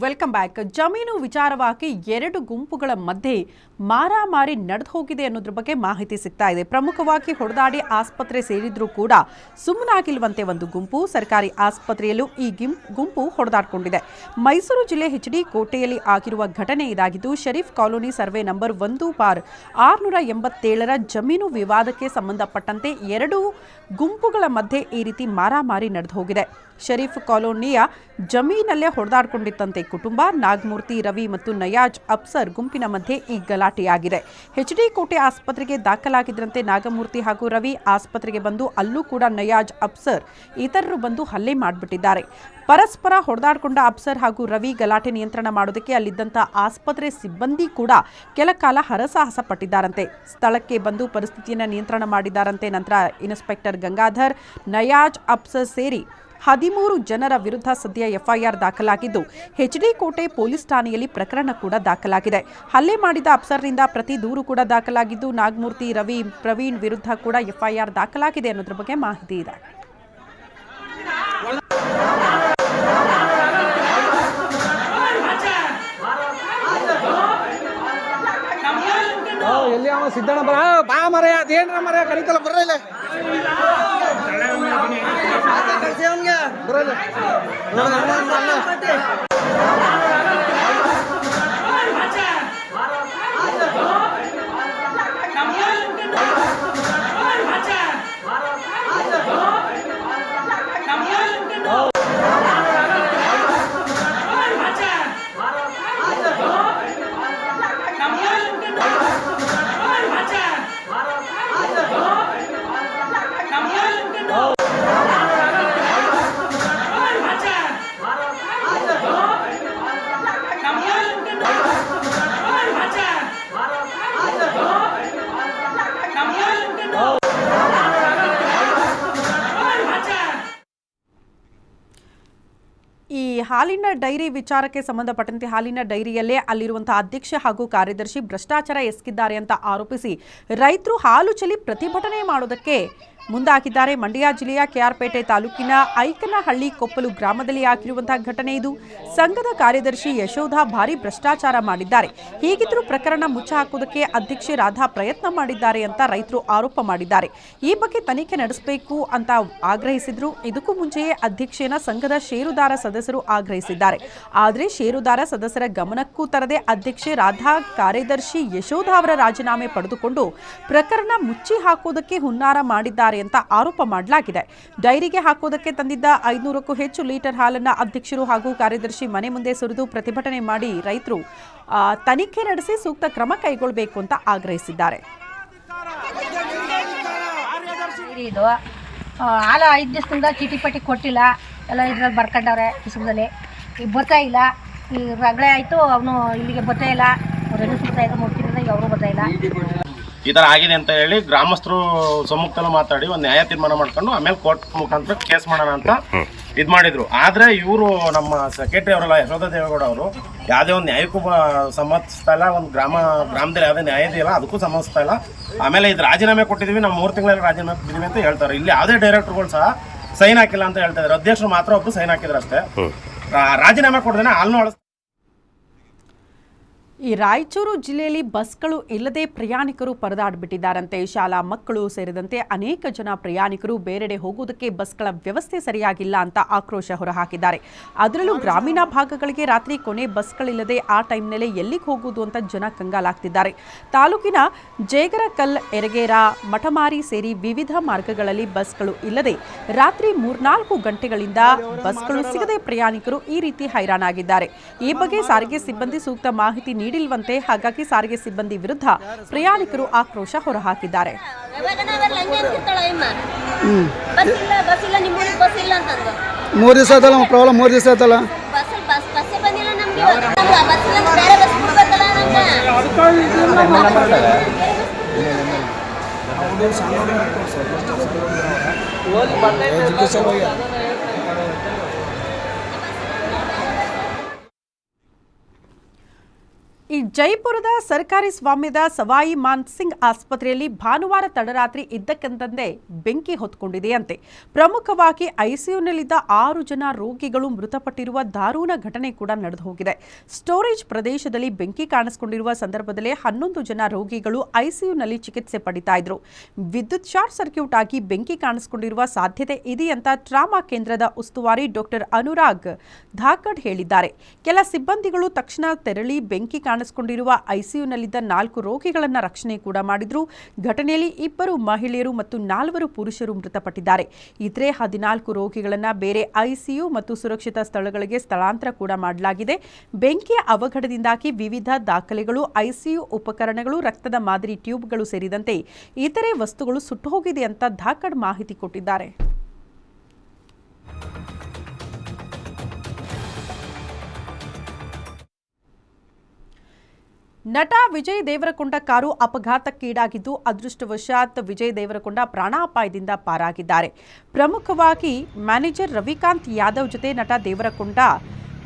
Welcome back. ಜಮೀನು ವಿಚಾರವಾಗಿ ಎರಡು ಗುಂಪುಗಳ ಮಧ್ಯೆ ಮಾರಾಮಾರಿ ನಡೆದು ಹೋಗಿದೆ ಅನ್ನೋದ್ರ ಬಗ್ಗೆ ಮಾಹಿತಿ ಸಿಗ್ತಾ ಇದೆ. ಪ್ರಮುಖವಾಗಿ ಹೊಡೆದಾಡಿ ಆಸ್ಪತ್ರೆ ಸೇರಿದ್ರೂ ಕೂಡ ಸುಮ್ಮನಾಗಿಲ್ವಂತೆ ಒಂದು ಗುಂಪು ಸರ್ಕಾರಿ ಆಸ್ಪತ್ರೆಯಲ್ಲೂ ಈ ಗುಂಪು ಹೊಡೆದಾಡಿಕೊಂಡಿದೆ. ಮೈಸೂರು ಜಿಲ್ಲೆ ಎಚ್ ಡಿ ಕೋಟೆಯಲ್ಲಿ ಆಗಿರುವ ಘಟನೆ ಇದಾಗಿದ್ದು, ಶರೀಫ್ ಕಾಲೋನಿ ಸರ್ವೆ ನಂಬರ್ ಒಂದು ಬಾರ್ ಆರುನೂರ ಎಂಬತ್ತೇಳರ ಜಮೀನು ವಿವಾದಕ್ಕೆ ಸಂಬಂಧಪಟ್ಟಂತೆ ಎರಡು ಗುಂಪುಗಳ ಮಧ್ಯೆ ಈ ರೀತಿ ಮಾರಾಮಾರಿ ನಡೆದು ಹೋಗಿದೆ ಶರೀಫ್ ಕಾಲೋನಿಯ ಜಮೀನಲ್ಲೇ ಹೊಡೆದಾಡಿಕೊಂಡಿತ್ತಂತೆ ಕುಟುಂಬ, ನಾಗಮೂರ್ತಿ, ರವಿ ಮತ್ತು ನಯಾಜ್ ಅಪ್ಸರ್ ಗುಂಪಿನ ಮಧ್ಯೆ ಈ ಗಲಾಟೆಯಾಗಿದೆ. ಎಚ್ ಡಿ ಕೋಟೆ ಆಸ್ಪತ್ರೆಗೆ ದಾಖಲಾಗಿದ್ದರಂತೆ ನಾಗಮೂರ್ತಿ ಹಾಗೂ ರವಿ ಆಸ್ಪತ್ರೆಗೆ ಬಂದು ಅಲ್ಲೂ ಕೂಡ ನಯಾಜ್ ಅಪ್ಸರ್ ಇತರರು ಬಂದು ಹಲ್ಲೆ ಮಾಡಿಬಿಟ್ಟಿದ್ದಾರೆ. ಪರಸ್ಪರ ಹೊಡೆದಾಡಿಕೊಂಡ ಅಪ್ಸರ್ ಹಾಗೂ ರವಿ ಗಲಾಟೆ ನಿಯಂತ್ರಣ ಮಾಡೋದಕ್ಕೆ ಅಲ್ಲಿದ್ದಂಥ ಆಸ್ಪತ್ರೆ ಸಿಬ್ಬಂದಿ ಕೂಡ ಕೆಲ ಕಾಲ ಹರಸಾಹಸ ಪಟ್ಟಿದ್ದಾರಂತೆ ಸ್ಥಳಕ್ಕೆ ಬಂದು ಪರಿಸ್ಥಿತಿಯನ್ನು ನಿಯಂತ್ರಣ ಮಾಡಿದ್ದಾರಂತೆ ನಂತರ ಇನ್ಸ್ಪೆಕ್ಟರ್ ಗಂಗಾಧರ್, ನಯಾಜ್ ಅಪ್ಸರ್ ಸೇರಿ ಹದಿಮೂರು ಜನರ ವಿರುದ್ಧ ಸದ್ಯ ಎಫ್ಐಆರ್ ದಾಖಲಾಗಿದ್ದು ಹೆಚ್ಡಿ ಕೋಟೆ ಪೊಲೀಸ್ ಠಾಣೆಯಲ್ಲಿ ಪ್ರಕರಣ ಕೂಡ ದಾಖಲಾಗಿದೆ. ಹಲ್ಲೆ ಮಾಡಿದ ಅಫ್ಸರ್ನಿಂದ ಪ್ರತಿ ದೂರು ಕೂಡ ದಾಖಲಾಗಿದ್ದು, ನಾಗಮೂರ್ತಿ ರವಿ, ಪ್ರವೀಣ್ ವಿರುದ್ಧ ಕೂಡ ಎಫ್ಐಆರ್ ದಾಖಲಾಗಿದೆ ಅನ್ನೋದ್ರ ಬಗ್ಗೆ ಮಾಹಿತಿ ಇದೆ. ಎಲ್ಲಿ ಸಿದ್ದಣ್ಣ ಬರ. ಬಾ ಮರ ಅದೇನ್ರ ಮರ ಕರಿತಲ್ಲ ಬರಲ್ಲ ಈ ಹಾಲಿನ ಡೈರಿ ವಿಚಾರಕ್ಕೆ ಸಂಬಂಧಪಟ್ಟಂತೆ ಹಾಲಿನ ಡೈರಿಯಲ್ಲೇ ಅಲ್ಲಿರುವಂತಹ ಅಧ್ಯಕ್ಷ ಹಾಗೂ ಕಾರ್ಯದರ್ಶಿ ಭ್ರಷ್ಟಾಚಾರ ಎಸಗಿದ್ದಾರೆ ಅಂತ ಆರೋಪಿಸಿ ರೈತರು ಹಾಲು ಚಲಿ ಪ್ರತಿಭಟನೆ ಮಾಡೋದಕ್ಕೆ ಮುಂದಾಗಿದ್ದಾರೆ. ಮಂಡ್ಯ ಜಿಲ್ಲೆಯ ಕೆಆರ್ಪೇಟೆ ತಾಲೂಕಿನ ಐಕನಹಳ್ಳಿ ಕೊಪ್ಪಲು ಗ್ರಾಮದಲ್ಲಿ ಆಗಿರುವಂತಹ ಘಟನೆ ಇದು. ಸಂಘದ ಕಾರ್ಯದರ್ಶಿ ಯಶೋಧ ಭಾರಿ ಭ್ರಷ್ಟಾಚಾರ ಮಾಡಿದ್ದಾರೆ. ಹೀಗಿದ್ರೂ ಪ್ರಕರಣ ಮುಚ್ಚ ಹಾಕುವುದಕ್ಕೆ ಅಧ್ಯಕ್ಷೆ ರಾಧಾ ಪ್ರಯತ್ನ ಮಾಡಿದ್ದಾರೆ ಅಂತ ರೈತರು ಆರೋಪ ಮಾಡಿದ್ದಾರೆ. ಈ ಬಗ್ಗೆ ತನಿಖೆ ನಡೆಸಬೇಕು ಅಂತ ಆಗ್ರಹಿಸಿದ್ರು. ಇದಕ್ಕೂ ಮುಂಚೆಯೇ ಅಧ್ಯಕ್ಷೆಯನ್ನ ಸಂಘದ ಷೇರುದಾರ ಸದಸ್ಯರು ಆಗ್ರಹಿಸಿದ್ದಾರೆ ಆದರೆ ಷೇರುದಾರ ಸದಸ್ಯರ ಗಮನಕ್ಕೂ ತರದೆ ಅಧ್ಯಕ್ಷೆ, ರಾಧಾ ಕಾರ್ಯದರ್ಶಿ ಯಶೋಧ ಅವರ ರಾಜೀನಾಮೆ ಪಡೆದುಕೊಂಡು ಪ್ರಕರಣ ಮುಚ್ಚಿ ಹಾಕೋದಕ್ಕೆ ಹುನ್ನಾರ ಮಾಡಿದ್ದಾರೆ ಅಂತ ಆರೋಪ ಮಾಡಲಾಗಿದೆ. ಡೈರಿಗೆ ಹಾಕೋದಕ್ಕೆ ತಂದಿದ್ದ ಐನೂರಕ್ಕೂ ಹೆಚ್ಚು ಲೀಟರ್ ಹಾಲನ್ನ ಅಧ್ಯಕ್ಷರು ಹಾಗೂ ಕಾರ್ಯದರ್ಶಿ ಮನೆ ಮುಂದೆ ಸುರಿದು ಪ್ರತಿಭಟನೆ ಮಾಡಿ ರೈತರು ತನಿಖೆ ನಡೆಸಿ ಸೂಕ್ತ ಕ್ರಮ ಕೈಗೊಳ್ಳಬೇಕು ಅಂತ ಆಗ್ರಹಿಸಿದ್ದಾರೆ. ಹಾಲು ಐದು ದಿವಸದಿಂದ ಚೀಟಿ ಪಟ್ಟಿ ಕೊಟ್ಟಿಲ್ಲ. ಎಲ್ಲ ಇದ್ರಲ್ಲಿ ಬರ್ಕೊಂಡವ್ರೆ ಈಗ ಬರ್ತಾ ಇಲ್ಲ. ಈ ರಗಳೆ ಆಯಿತು ಅವನು ಇಲ್ಲಿಗೆ ಬರ್ತಾ ಇಲ್ಲ. ಅವ್ರು ಹೆಣ್ಣು ಸುತ್ತಾ ಇದ್ರು ಮೂರು ತಿಂಗಳಿಂದ ಅವರು ಬರ್ತಾ ಇಲ್ಲ. ಈ ಥರ ಆಗಿದೆ ಅಂತ ಹೇಳಿ ಗ್ರಾಮಸ್ಥರು ಸಮ್ಮುಖದಲ್ಲಿ ಮಾತಾಡಿ ಒಂದು ನ್ಯಾಯ ತೀರ್ಮಾನ ಮಾಡ್ಕೊಂಡು ಆಮೇಲೆ ಕೋರ್ಟ್ ಮುಖಾಂತರ ಕೇಸ್ ಮಾಡೋಣ ಅಂತ ಇದು ಮಾಡಿದ್ರು. ಆದ್ರೆ ಇವರು ನಮ್ಮ ಸೆಕ್ರೆಟರಿ ಅವರಲ್ಲ ಯಶೋಧ ದೇವೇಗೌಡ ಅವರು ಯಾವುದೇ ಒಂದು ನ್ಯಾಯಕ್ಕೂ ಬ- ಸಮ್ಮತಿಸ್ತಾ ಇಲ್ಲ ಒಂದು ಗ್ರಾಮ ಗ್ರಾಮದಲ್ಲಿ ಯಾವುದೇ ನ್ಯಾಯ ಇದೆಯಲ್ಲ ಅದಕ್ಕೂ ಸಮ್ಮತಿಸ್ತಾ ಇಲ್ಲ. ಆಮೇಲೆ ಇದು ರಾಜೀನಾಮೆ ಕೊಟ್ಟಿದ್ದೀವಿ ನಾವು ಮೂರು ತಿಂಗಳಲ್ಲಿ ರಾಜೀನಾಮೆ ಕೊಟ್ಟಿದ್ದೀವಿ ಅಂತ ಹೇಳ್ತಾರೆ. ಇಲ್ಲಿ ಯಾವುದೇ ಡೈರೆಕ್ಟರ್ಗಳು ಸಹ ಸೈನ್ ಹಾಕಿಲ್ಲ ಅಂತ ಹೇಳ್ತಾ ಇದ್ದಾರೆ ಅಧ್ಯಕ್ಷರು ಮಾತ್ರ ಒಬ್ಬರು ಸೈನ್ ಹಾಕಿದ್ರು ಅಷ್ಟೇ. ರಾಜೀನಾಮೆ ಕೊಡ್ದೇನೆ ಹಾಲ್ನು ಅಳಿಸ್ ಈ ರಾಯಚೂರು ಜಿಲ್ಲೆಯಲ್ಲಿ ಬಸ್ಗಳು ಇಲ್ಲದೆ ಪ್ರಯಾಣಿಕರು ಪರದಾಡ್ಬಿಟ್ಟಿದ್ದಾರಂತೆ. ಶಾಲಾ ಮಕ್ಕಳು ಸೇರಿದಂತೆ ಅನೇಕ ಜನ ಪ್ರಯಾಣಿಕರು ಬೇರೆಡೆ ಹೋಗುವುದಕ್ಕೆ ಬಸ್ಗಳ ವ್ಯವಸ್ಥೆ ಸರಿಯಾಗಿಲ್ಲ ಅಂತ ಆಕ್ರೋಶ ಹೊರಹಾಕಿದ್ದಾರೆ. ಅದರಲ್ಲೂ ಗ್ರಾಮೀಣ ಭಾಗಗಳಿಗೆ ರಾತ್ರಿ ಕೊನೆ ಬಸ್ಗಳಿಲ್ಲದೆ ಆ ಟೈಮ್ನಲ್ಲೇ ಎಲ್ಲಿಗೆ ಹೋಗುವುದು ಅಂತ ಜನ ಕಂಗಾಲಾಗ್ತಿದ್ದಾರೆ. ತಾಲೂಕಿನ ಜೇಗರಕಲ್, ಎರಗೇರ, ಮಠಮಾರಿ ಸೇರಿ ವಿವಿಧ ಮಾರ್ಗಗಳಲ್ಲಿ ಬಸ್ಗಳು ಇಲ್ಲದೆ ರಾತ್ರಿ ಮೂರ್ನಾಲ್ಕು ಗಂಟೆಗಳಿಂದ ಬಸ್ಗಳು ಸಿಗದೆ ಪ್ರಯಾಣಿಕರು ಈ ರೀತಿ ಹೈರಾಣಾಗಿದ್ದಾರೆ. ಈ ಬಗ್ಗೆ ಸಾರಿಗೆ ಸಿಬ್ಬಂದಿ ಸೂಕ್ತ ಮಾಹಿತಿ ನೀಡಿಲ್ವಂತೆ ಹಾಗಾಗಿ ಸಾರಿಗೆ ಸಿಬ್ಬಂದಿ ವಿರುದ್ಧ ಪ್ರಯಾಣಿಕರು ಆಕ್ರೋಶ ಹೊರಹಾಕಿದ್ದಾರೆ. ಮೂರು ದಿವಸ ಆಯ್ತಲ್ಲ ಪ್ರಾಬ್ಲಮ್ ಮೂರು ದಿವಸ ಆಯ್ತಲ್ಲ ಬಸ್ ಜೈಪುರದ ಸರ್ಕಾರಿ ಸ್ವಾಮ್ಯದ ಸವಾಯಿ ಮಾನ್ ಸಿಂಗ್ ಆಸ್ಪತ್ರೆಯಲ್ಲಿ ಭಾನುವಾರ ತಡರಾತ್ರಿ ಇದ್ದಕ್ಕಂತಂದೆ ಬೆಂಕಿ ಹೊತ್ಕೊಂಡಿದೆಯಂತೆ. ಪ್ರಮುಖವಾಗಿ ಐಸಿಯುನಲ್ಲಿದ್ದ ಆರು ಜನ ರೋಗಿಗಳು ಮೃತಪಟ್ಟಿರುವ ದಾರುಣ ಘಟನೆ ಕೂಡ ನಡೆದು ಹೋಗಿದೆ. ಸ್ಟೋರೇಜ್ ಪ್ರದೇಶದಲ್ಲಿ ಬೆಂಕಿ ಕಾಣಿಸಿಕೊಂಡಿರುವ ಸಂದರ್ಭದಲ್ಲಿ ಹನ್ನೊಂದು ಜನ ರೋಗಿಗಳು ಐಸಿಯುನಲ್ಲಿ ಚಿಕಿತ್ಸೆ ಪಡಿತಾ ಇದ್ರು. ವಿದ್ಯುತ್ ಶಾರ್ಟ್ ಸರ್ಕ್ಯೂಟ್ ಆಗಿ ಬೆಂಕಿ ಕಾಣಿಸಿಕೊಂಡಿರುವ ಸಾಧ್ಯತೆ ಇದೆಯಂತ ಟ್ರಾಮಾ ಕೇಂದ್ರದ ಉಸ್ತುವಾರಿ ಡಾಕ್ಟರ್ ಅನುರಾಗ್ ಧಾಕಡ್ ಹೇಳಿದ್ದಾರೆ. ಕೆಲ ಸಿಬ್ಬಂದಿಗಳು ತಕ್ಷಣ ತೆರಳಿ ಬೆಂಕಿ ಕಾಣಿಸಿಕೊಂಡಿರುವ ಐಸಿಯುನಲ್ಲಿದ್ದ ನಾಲ್ಕು ರೋಗಿಗಳನ್ನು ರಕ್ಷಣೆ ಕೂಡ ಮಾಡಿದ್ರು. ಘಟನೆಯಲ್ಲಿ ಇಬ್ಬರು ಮಹಿಳೆಯರು ಮತ್ತು ನಾಲ್ವರು ಪುರುಷರು ಮೃತಪಟ್ಟಿದ್ದಾರೆ. ಇತರೆ ಹದಿನಾಲ್ಕು ರೋಗಿಗಳನ್ನು ಬೇರೆ ಐಸಿಯು ಮತ್ತು ಸುರಕ್ಷಿತ ಸ್ಥಳಗಳಿಗೆ ಸ್ಥಳಾಂತರ ಕೂಡ ಮಾಡಲಾಗಿದೆ. ಬೆಂಕಿಯ ಅವಘಡದಿಂದಾಗಿ ವಿವಿಧ ದಾಖಲೆಗಳು, ಐಸಿಯು ಉಪಕರಣಗಳು, ರಕ್ತದ ಮಾದರಿ ಟ್ಯೂಬ್ಗಳು ಸೇರಿದಂತೆ ಇತರೆ ವಸ್ತುಗಳು ಸುಟ್ಟು ಹೋಗಿದೆ ಅಂತ ಧಾಕಡ್ ಮಾಹಿತಿ ಕೊಟ್ಟಿದ್ದಾರೆ. ನಟ ವಿಜಯ್ ದೇವರಕೊಂಡ ಕಾರು ಅಪಘಾತಕ್ಕೀಡಾಗಿದ್ದು ಅದೃಷ್ಟವಶಾತ್ ವಿಜಯ್ ದೇವರಕೊಂಡ ಪ್ರಾಣಾಪಾಯದಿಂದ ಪಾರಾಗಿದ್ದಾರೆ. ಪ್ರಮುಖವಾಗಿ ಮ್ಯಾನೇಜರ್ ರವಿಕಾಂತ್ ಯಾದವ್ ಜೊತೆ ನಟ ದೇವರಕೊಂಡ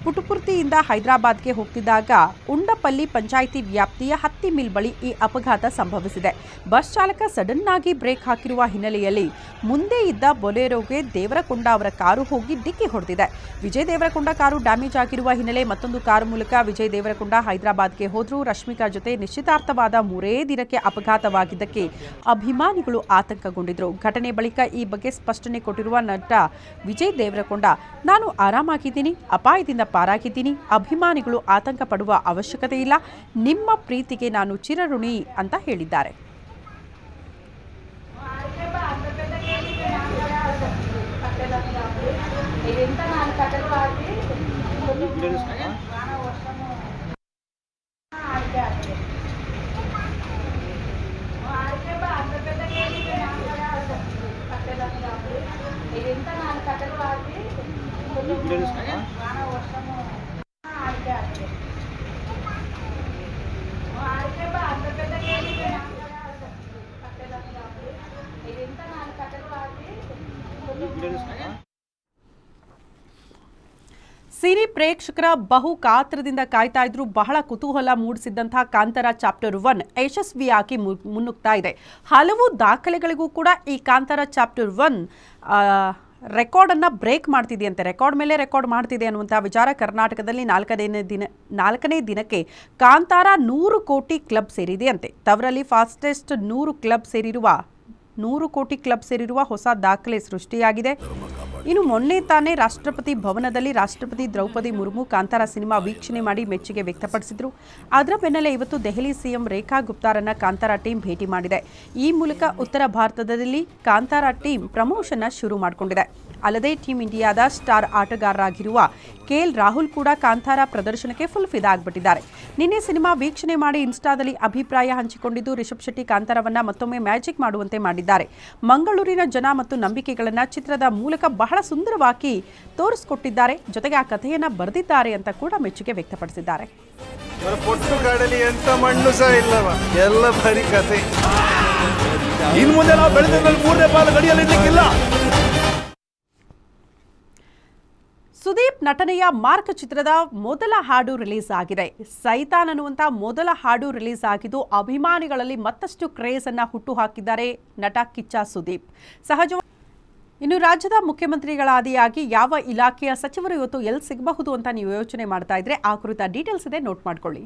ಪುಟುಪುರ್ತಿಯಿಂದ ಹೈದರಾಬಾದ್ಗೆ ಹೋಗ್ತಿದ್ದಾಗ ಉಂಡಪಲ್ಲಿ ಪಂಚಾಯಿತಿ ವ್ಯಾಪ್ತಿಯ ಹತ್ತಿ ಮಿಲ್ ಬಳಿ ಈ ಅಪಘಾತ ಸಂಭವಿಸಿದೆ. ಬಸ್ ಚಾಲಕ ಸಡನ್ ಆಗಿ ಬ್ರೇಕ್ ಹಾಕಿರುವ ಹಿನ್ನೆಲೆಯಲ್ಲಿ ಮುಂದೆ ಇದ್ದ ಬೊಲೆರೋಗೆ ದೇವರಕೊಂಡ ಅವರ ಕಾರು ಹೋಗಿ ಡಿಕ್ಕಿ ಹೊಡೆದಿದೆ. ವಿಜಯ್ ದೇವರಕೊಂಡ ಕಾರು ಡ್ಯಾಮೇಜ್ ಆಗಿರುವ ಹಿನ್ನೆಲೆ ಮತ್ತೊಂದು ಕಾರು ಮೂಲಕ ವಿಜಯ್ ದೇವರಕೊಂಡ ಹೈದರಾಬಾದ್ಗೆ ಹೋದರೂ. ರಶ್ಮಿಕಾ ಜೊತೆ ನಿಶ್ಚಿತಾರ್ಥವಾದ ಮೂರೇ ದಿನಕ್ಕೆ ಅಪಘಾತವಾಗಿದ್ದಕ್ಕೆ ಅಭಿಮಾನಿಗಳು ಆತಂಕಗೊಂಡಿದ್ರು. ಘಟನೆ ಬಳಿಕ ಈ ಬಗ್ಗೆ ಸ್ಪಷ್ಟನೆ ಕೊಟ್ಟಿರುವ ನಟ ವಿಜಯ್ ದೇವರಕೊಂಡ, ನಾನು ಆರಾಮಾಗಿದ್ದೀನಿ. ಅಪಾಯದಿಂದ ಪಾರಾಗಿದ್ದೀನಿ. ಅಭಿಮಾನಿಗಳು ಆತಂಕ ಪಡುವ ಅವಶ್ಯಕತೆ ಇಲ್ಲ ನಿಮ್ಮ ಪ್ರೀತಿಗೆ ನಾನು ಚಿರಋಣಿ ಅಂತ ಹೇಳಿದ್ದಾರೆ. ಸಿನಿ ಪ್ರೇಕ್ಷಕರ ಬಹು ಕಾತ್ರದಿಂದ ಕಾಯ್ತಾ ಇದ್ರು ಬಹಳ ಕುತೂಹಲ ಮೂಡಿಸಿದ್ದಂತಹ ಕಾಂತಾರ ಚಾಪ್ಟರ್ ಒನ್ ಯಶಸ್ವಿಯಾಗಿ ಮುನ್ನುಗ್ತಾ ಇದೆ. ಹಲವು ದಾಖಲೆಗಳಿಗೂ ಕೂಡ ಈ ಕಾಂತಾರ ಚಾಪ್ಟರ್ ಒನ್ ರೆಕಾರ್ಡನ್ನು ಬ್ರೇಕ್ ಮಾಡ್ತಿದೆಯಂತೆ. ರೆಕಾರ್ಡ್ ಮೇಲೆ ರೆಕಾರ್ಡ್ ಮಾಡ್ತಿದೆ ಅನ್ನುವಂಥ ವಿಚಾರ ಕರ್ನಾಟಕದಲ್ಲಿ ನಾಲ್ಕನೇ ದಿನ, ನಾಲ್ಕನೇ ದಿನಕ್ಕೆ ಕಾಂತಾರ ನೂರು ಕೋಟಿ ಕ್ಲಬ್ ಸೇರಿದೆಯಂತೆ. ತವರಲ್ಲಿ ಫಾಸ್ಟೆಸ್ಟ್ ನೂರು ಕ್ಲಬ್ ಸೇರಿರುವ ನೂರು ಕೋಟಿ ಕ್ಲಬ್ ಸೇರಿರುವ ಹೊಸ ದಾಖಲೆ ಸೃಷ್ಟಿಯಾಗಿದೆ. ಇನ್ನು ಮೊನ್ನೆ ತಾನೇ ರಾಷ್ಟ್ರಪತಿ ಭವನದಲ್ಲಿ ರಾಷ್ಟ್ರಪತಿ ದ್ರೌಪದಿ ಮುರ್ಮು ಕಾಂತಾರ ಸಿನಿಮಾ ವೀಕ್ಷಣೆ ಮಾಡಿ ಮೆಚ್ಚುಗೆ ವ್ಯಕ್ತಪಡಿಸಿದ್ರು. ಅದರ ಬೆನ್ನಲ್ಲೇ ಇವತ್ತು ದೆಹಲಿ ಸಿಎಂ ರೇಖಾ ಗುಪ್ತಾರನ್ನ ಕಾಂತಾರ ಟೀಮ್ ಭೇಟಿ ಮಾಡಿದೆ. ಈ ಮೂಲಕ ಉತ್ತರ ಭಾರತದಲ್ಲಿ ಕಾಂತಾರ ಟೀಮ್ ಪ್ರಮೋಷನ್ ಶುರು ಮಾಡಿಕೊಂಡಿದೆ. ಅಲ್ಲದೆ ಟೀಂ ಇಂಡಿಯಾದ ಸ್ಟಾರ್ ಆಟಗಾರರಾಗಿರುವ ಕೆಎಲ್ ರಾಹುಲ್ ಕೂಡ ಕಾಂತಾರ ಪ್ರದರ್ಶನಕ್ಕೆ ಫುಲ್ ಫಿದಾ ಆಗ್ಬಿಟ್ಟಿದ್ದಾರೆ. ನಿನ್ನೆ ಸಿನಿಮಾ ವೀಕ್ಷಣೆ ಮಾಡಿ ಇನ್ಸ್ಟಾದಲ್ಲಿ ಅಭಿಪ್ರಾಯ ಹಂಚಿಕೊಂಡಿದ್ದು ರಿಷಬ್ ಶೆಟ್ಟಿ ಕಾಂತಾರವನ್ನ ಮತ್ತೊಮ್ಮೆ ಮ್ಯಾಜಿಕ್ ಮಾಡುವಂತೆ ಮಾಡಿದ್ದಾರೆ. ಮಂಗಳೂರಿನ ಜನ ಮತ್ತು ನಂಬಿಕೆಗಳನ್ನ ಚಿತ್ರದ ಮೂಲಕ ಬಹಳ ಸುಂದರವಾಗಿ ತೋರಿಸಿಕೊಟ್ಟಿದ್ದಾರೆ. ಜೊತೆಗೆ ಆ ಕಥೆಯನ್ನ ಬರೆದಿದ್ದಾರೆ ಅಂತ ಕೂಡ ಮೆಚ್ಚುಗೆ ವ್ಯಕ್ತಪಡಿಸಿದ್ದಾರೆ. ಮಣ್ಣು ಸಹ ಇಲ್ಲವ. ಎಲ್ಲ ಬರೀ ಕತೆ ಇನ್ ಮುಂದೆ ನಾವು ಬೆಳೆದ ಮೂರನೇ ಪಾಲು ಗಡಿಯಲ್ಲಿರ್ಲಿಕ್ಕಿಲ್ಲ. ಸುದೀಪ್ ನಟನೆಯ ಮಾರ್ಕ್ ಚಿತ್ರದ ಮೊದಲ ಹಾಡು ರಿಲೀಸ್ ಆಗಿದೆ. ಸೈತಾನ್ ಅನ್ನುವಂಥ ಮೊದಲ ಹಾಡು ರಿಲೀಸ್ ಆಗಿದ್ದು ಅಭಿಮಾನಿಗಳಲ್ಲಿ ಮತ್ತಷ್ಟು ಕ್ರೇಜ್ ಅನ್ನ ಹುಟ್ಟು ಹಾಕಿದ್ದಾರೆ ನಟ ಕಿಚ್ಚ ಸುದೀಪ್. ಸಹಜ ಇನ್ನು ರಾಜ್ಯದ ಮುಖ್ಯಮಂತ್ರಿಗಳಾದಿಯಾಗಿ ಯಾವ ಇಲಾಖೆಯ ಸಚಿವರು ಇವತ್ತು ಎಲ್ಲಿ ಸಿಗಬಹುದು ಅಂತ ನೀವು ಯೋಚನೆ ಮಾಡ್ತಾ ಇದ್ರೆ ಆ ಕುರಿತ ಡೀಟೇಲ್ಸ್ ಇದೆ ನೋಟ್ ಮಾಡ್ಕೊಳ್ಳಿ.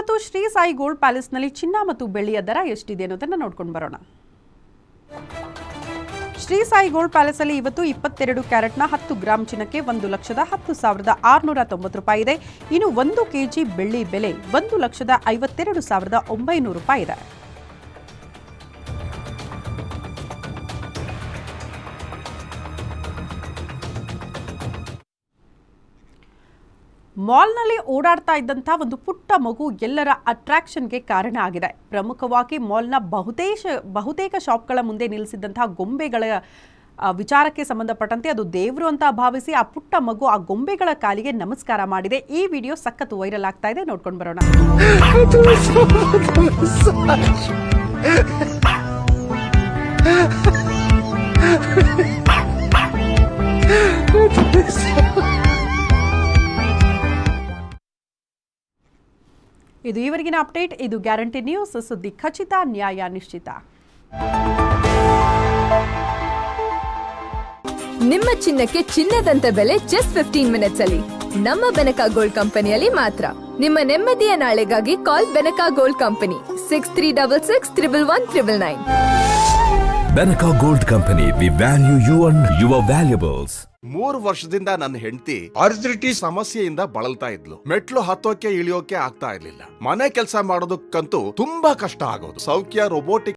ಇವತ್ತು ಶ್ರೀ ಸಾಯಿ ಗೋಲ್ಡ್ ಪ್ಯಾಲೇಸ್ನಲ್ಲಿ ಚಿನ್ನ ಮತ್ತು ಬೆಳ್ಳಿಯ ದರ ಎಷ್ಟಿದೆ ಅನ್ನೋದನ್ನು ನೋಡ್ಕೊಂಡು ಬರೋಣ. ಶ್ರೀ ಸಾಯಿ ಗೋಲ್ಡ್ ಪ್ಯಾಲೇಸಲ್ಲಿ ಇವತ್ತು ಇಪ್ಪತ್ತೆರಡು ಕ್ಯಾರೆಟ್ನ ಹತ್ತು ಗ್ರಾಂ ಚಿನ್ನಕ್ಕೆ ಒಂದು ಲಕ್ಷದ ಹತ್ತು ಸಾವಿರದ ಆರುನೂರ ತೊಂಬತ್ತು ರೂಪಾಯಿ ಇದೆ. ಇನ್ನು ಒಂದು ಕೆಜಿ ಬೆಳ್ಳಿ ಬೆಲೆ ಒಂದು ಲಕ್ಷದ ಐವತ್ತೆರಡು ಸಾವಿರದ ಒಂಬೈನೂರು ರೂಪಾಯಿ ಇದೆ. ಮಾಲ್ನಲ್ಲಿ ಓಡಾಡ್ತಾ ಇದ್ದಂಥ ಒಂದು ಪುಟ್ಟ ಮಗು ಎಲ್ಲರ ಅಟ್ರಾಕ್ಷನ್ಗೆ ಕಾರಣ ಆಗಿದೆ. ಪ್ರಮುಖವಾಗಿ ಮಾಲ್ನ ಬಹುತೇಕ ಬಹುತೇಕ ಶಾಪ್ಗಳ ಮುಂದೆ ನಿಲ್ಲಿಸಿದ್ದಂತಹ ಗೊಂಬೆಗಳ ವಿಚಾರಕ್ಕೆ ಸಂಬಂಧಪಟ್ಟಂತೆ ಅದು ದೇವರು ಅಂತ ಭಾವಿಸಿ ಆ ಪುಟ್ಟ ಮಗು ಆ ಗೊಂಬೆಗಳ ಕಾಲಿಗೆ ನಮಸ್ಕಾರ ಮಾಡಿದೆ. ಈ ವಿಡಿಯೋ ಸಖತ್ ವೈರಲ್ ಆಗ್ತಾ ಇದೆ. ನೋಡ್ಕೊಂಡು ಬರೋಣ. ಇದು ಈವರೆಗಿನ ಅಪ್ಡೇಟ್. ಇದು ಗ್ಯಾರಂಟಿ ನ್ಯೂಸ್. ಸುದ್ದಿ ಖಚಿತ ನ್ಯಾಯ ನಿಶ್ಚಿತ. ನಿಮ್ಮ ಚಿನ್ನಕ್ಕೆ ಚಿನ್ನದಂತ ಬೆಲೆ ಜಸ್ಟ್ ಫಿಫ್ಟೀನ್ ಮಿನಿಟ್ಸ್ ಅಲ್ಲಿ. ನಮ್ಮ ಬೆನಕ ಗೋಲ್ಡ್ ಕಂಪನಿಯಲ್ಲಿ ಮಾತ್ರ. ನಿಮ್ಮ ನೆಮ್ಮದಿಯ ನಾಳೆಗಾಗಿ call Benaka gold company. Six three double six triple one triple nine Benaka gold company we value you and your valuables. ಮೂರು ವರ್ಷದಿಂದ ನನ್ನ ಹೆಂಡತಿ ಅರ್ಜಿಟಿ ಸಮಸ್ಯೆಯಿಂದ ಬಳಲ್ತಾ ಇದ್ಲು. ಮೆಟ್ಲು ಹತ್ತೋಕೆ ಇಳಿಯೋಕೆ ಆಗ್ತಾ ಇರ್ಲಿಲ್ಲ. ಮನೆ ಕೆಲಸ ಮಾಡೋದಕ್ಕಂತೂ ತುಂಬಾ ಕಷ್ಟ ಆಗೋದು. ಸೌಖ್ಯ ರೋಬೋಟಿಕ್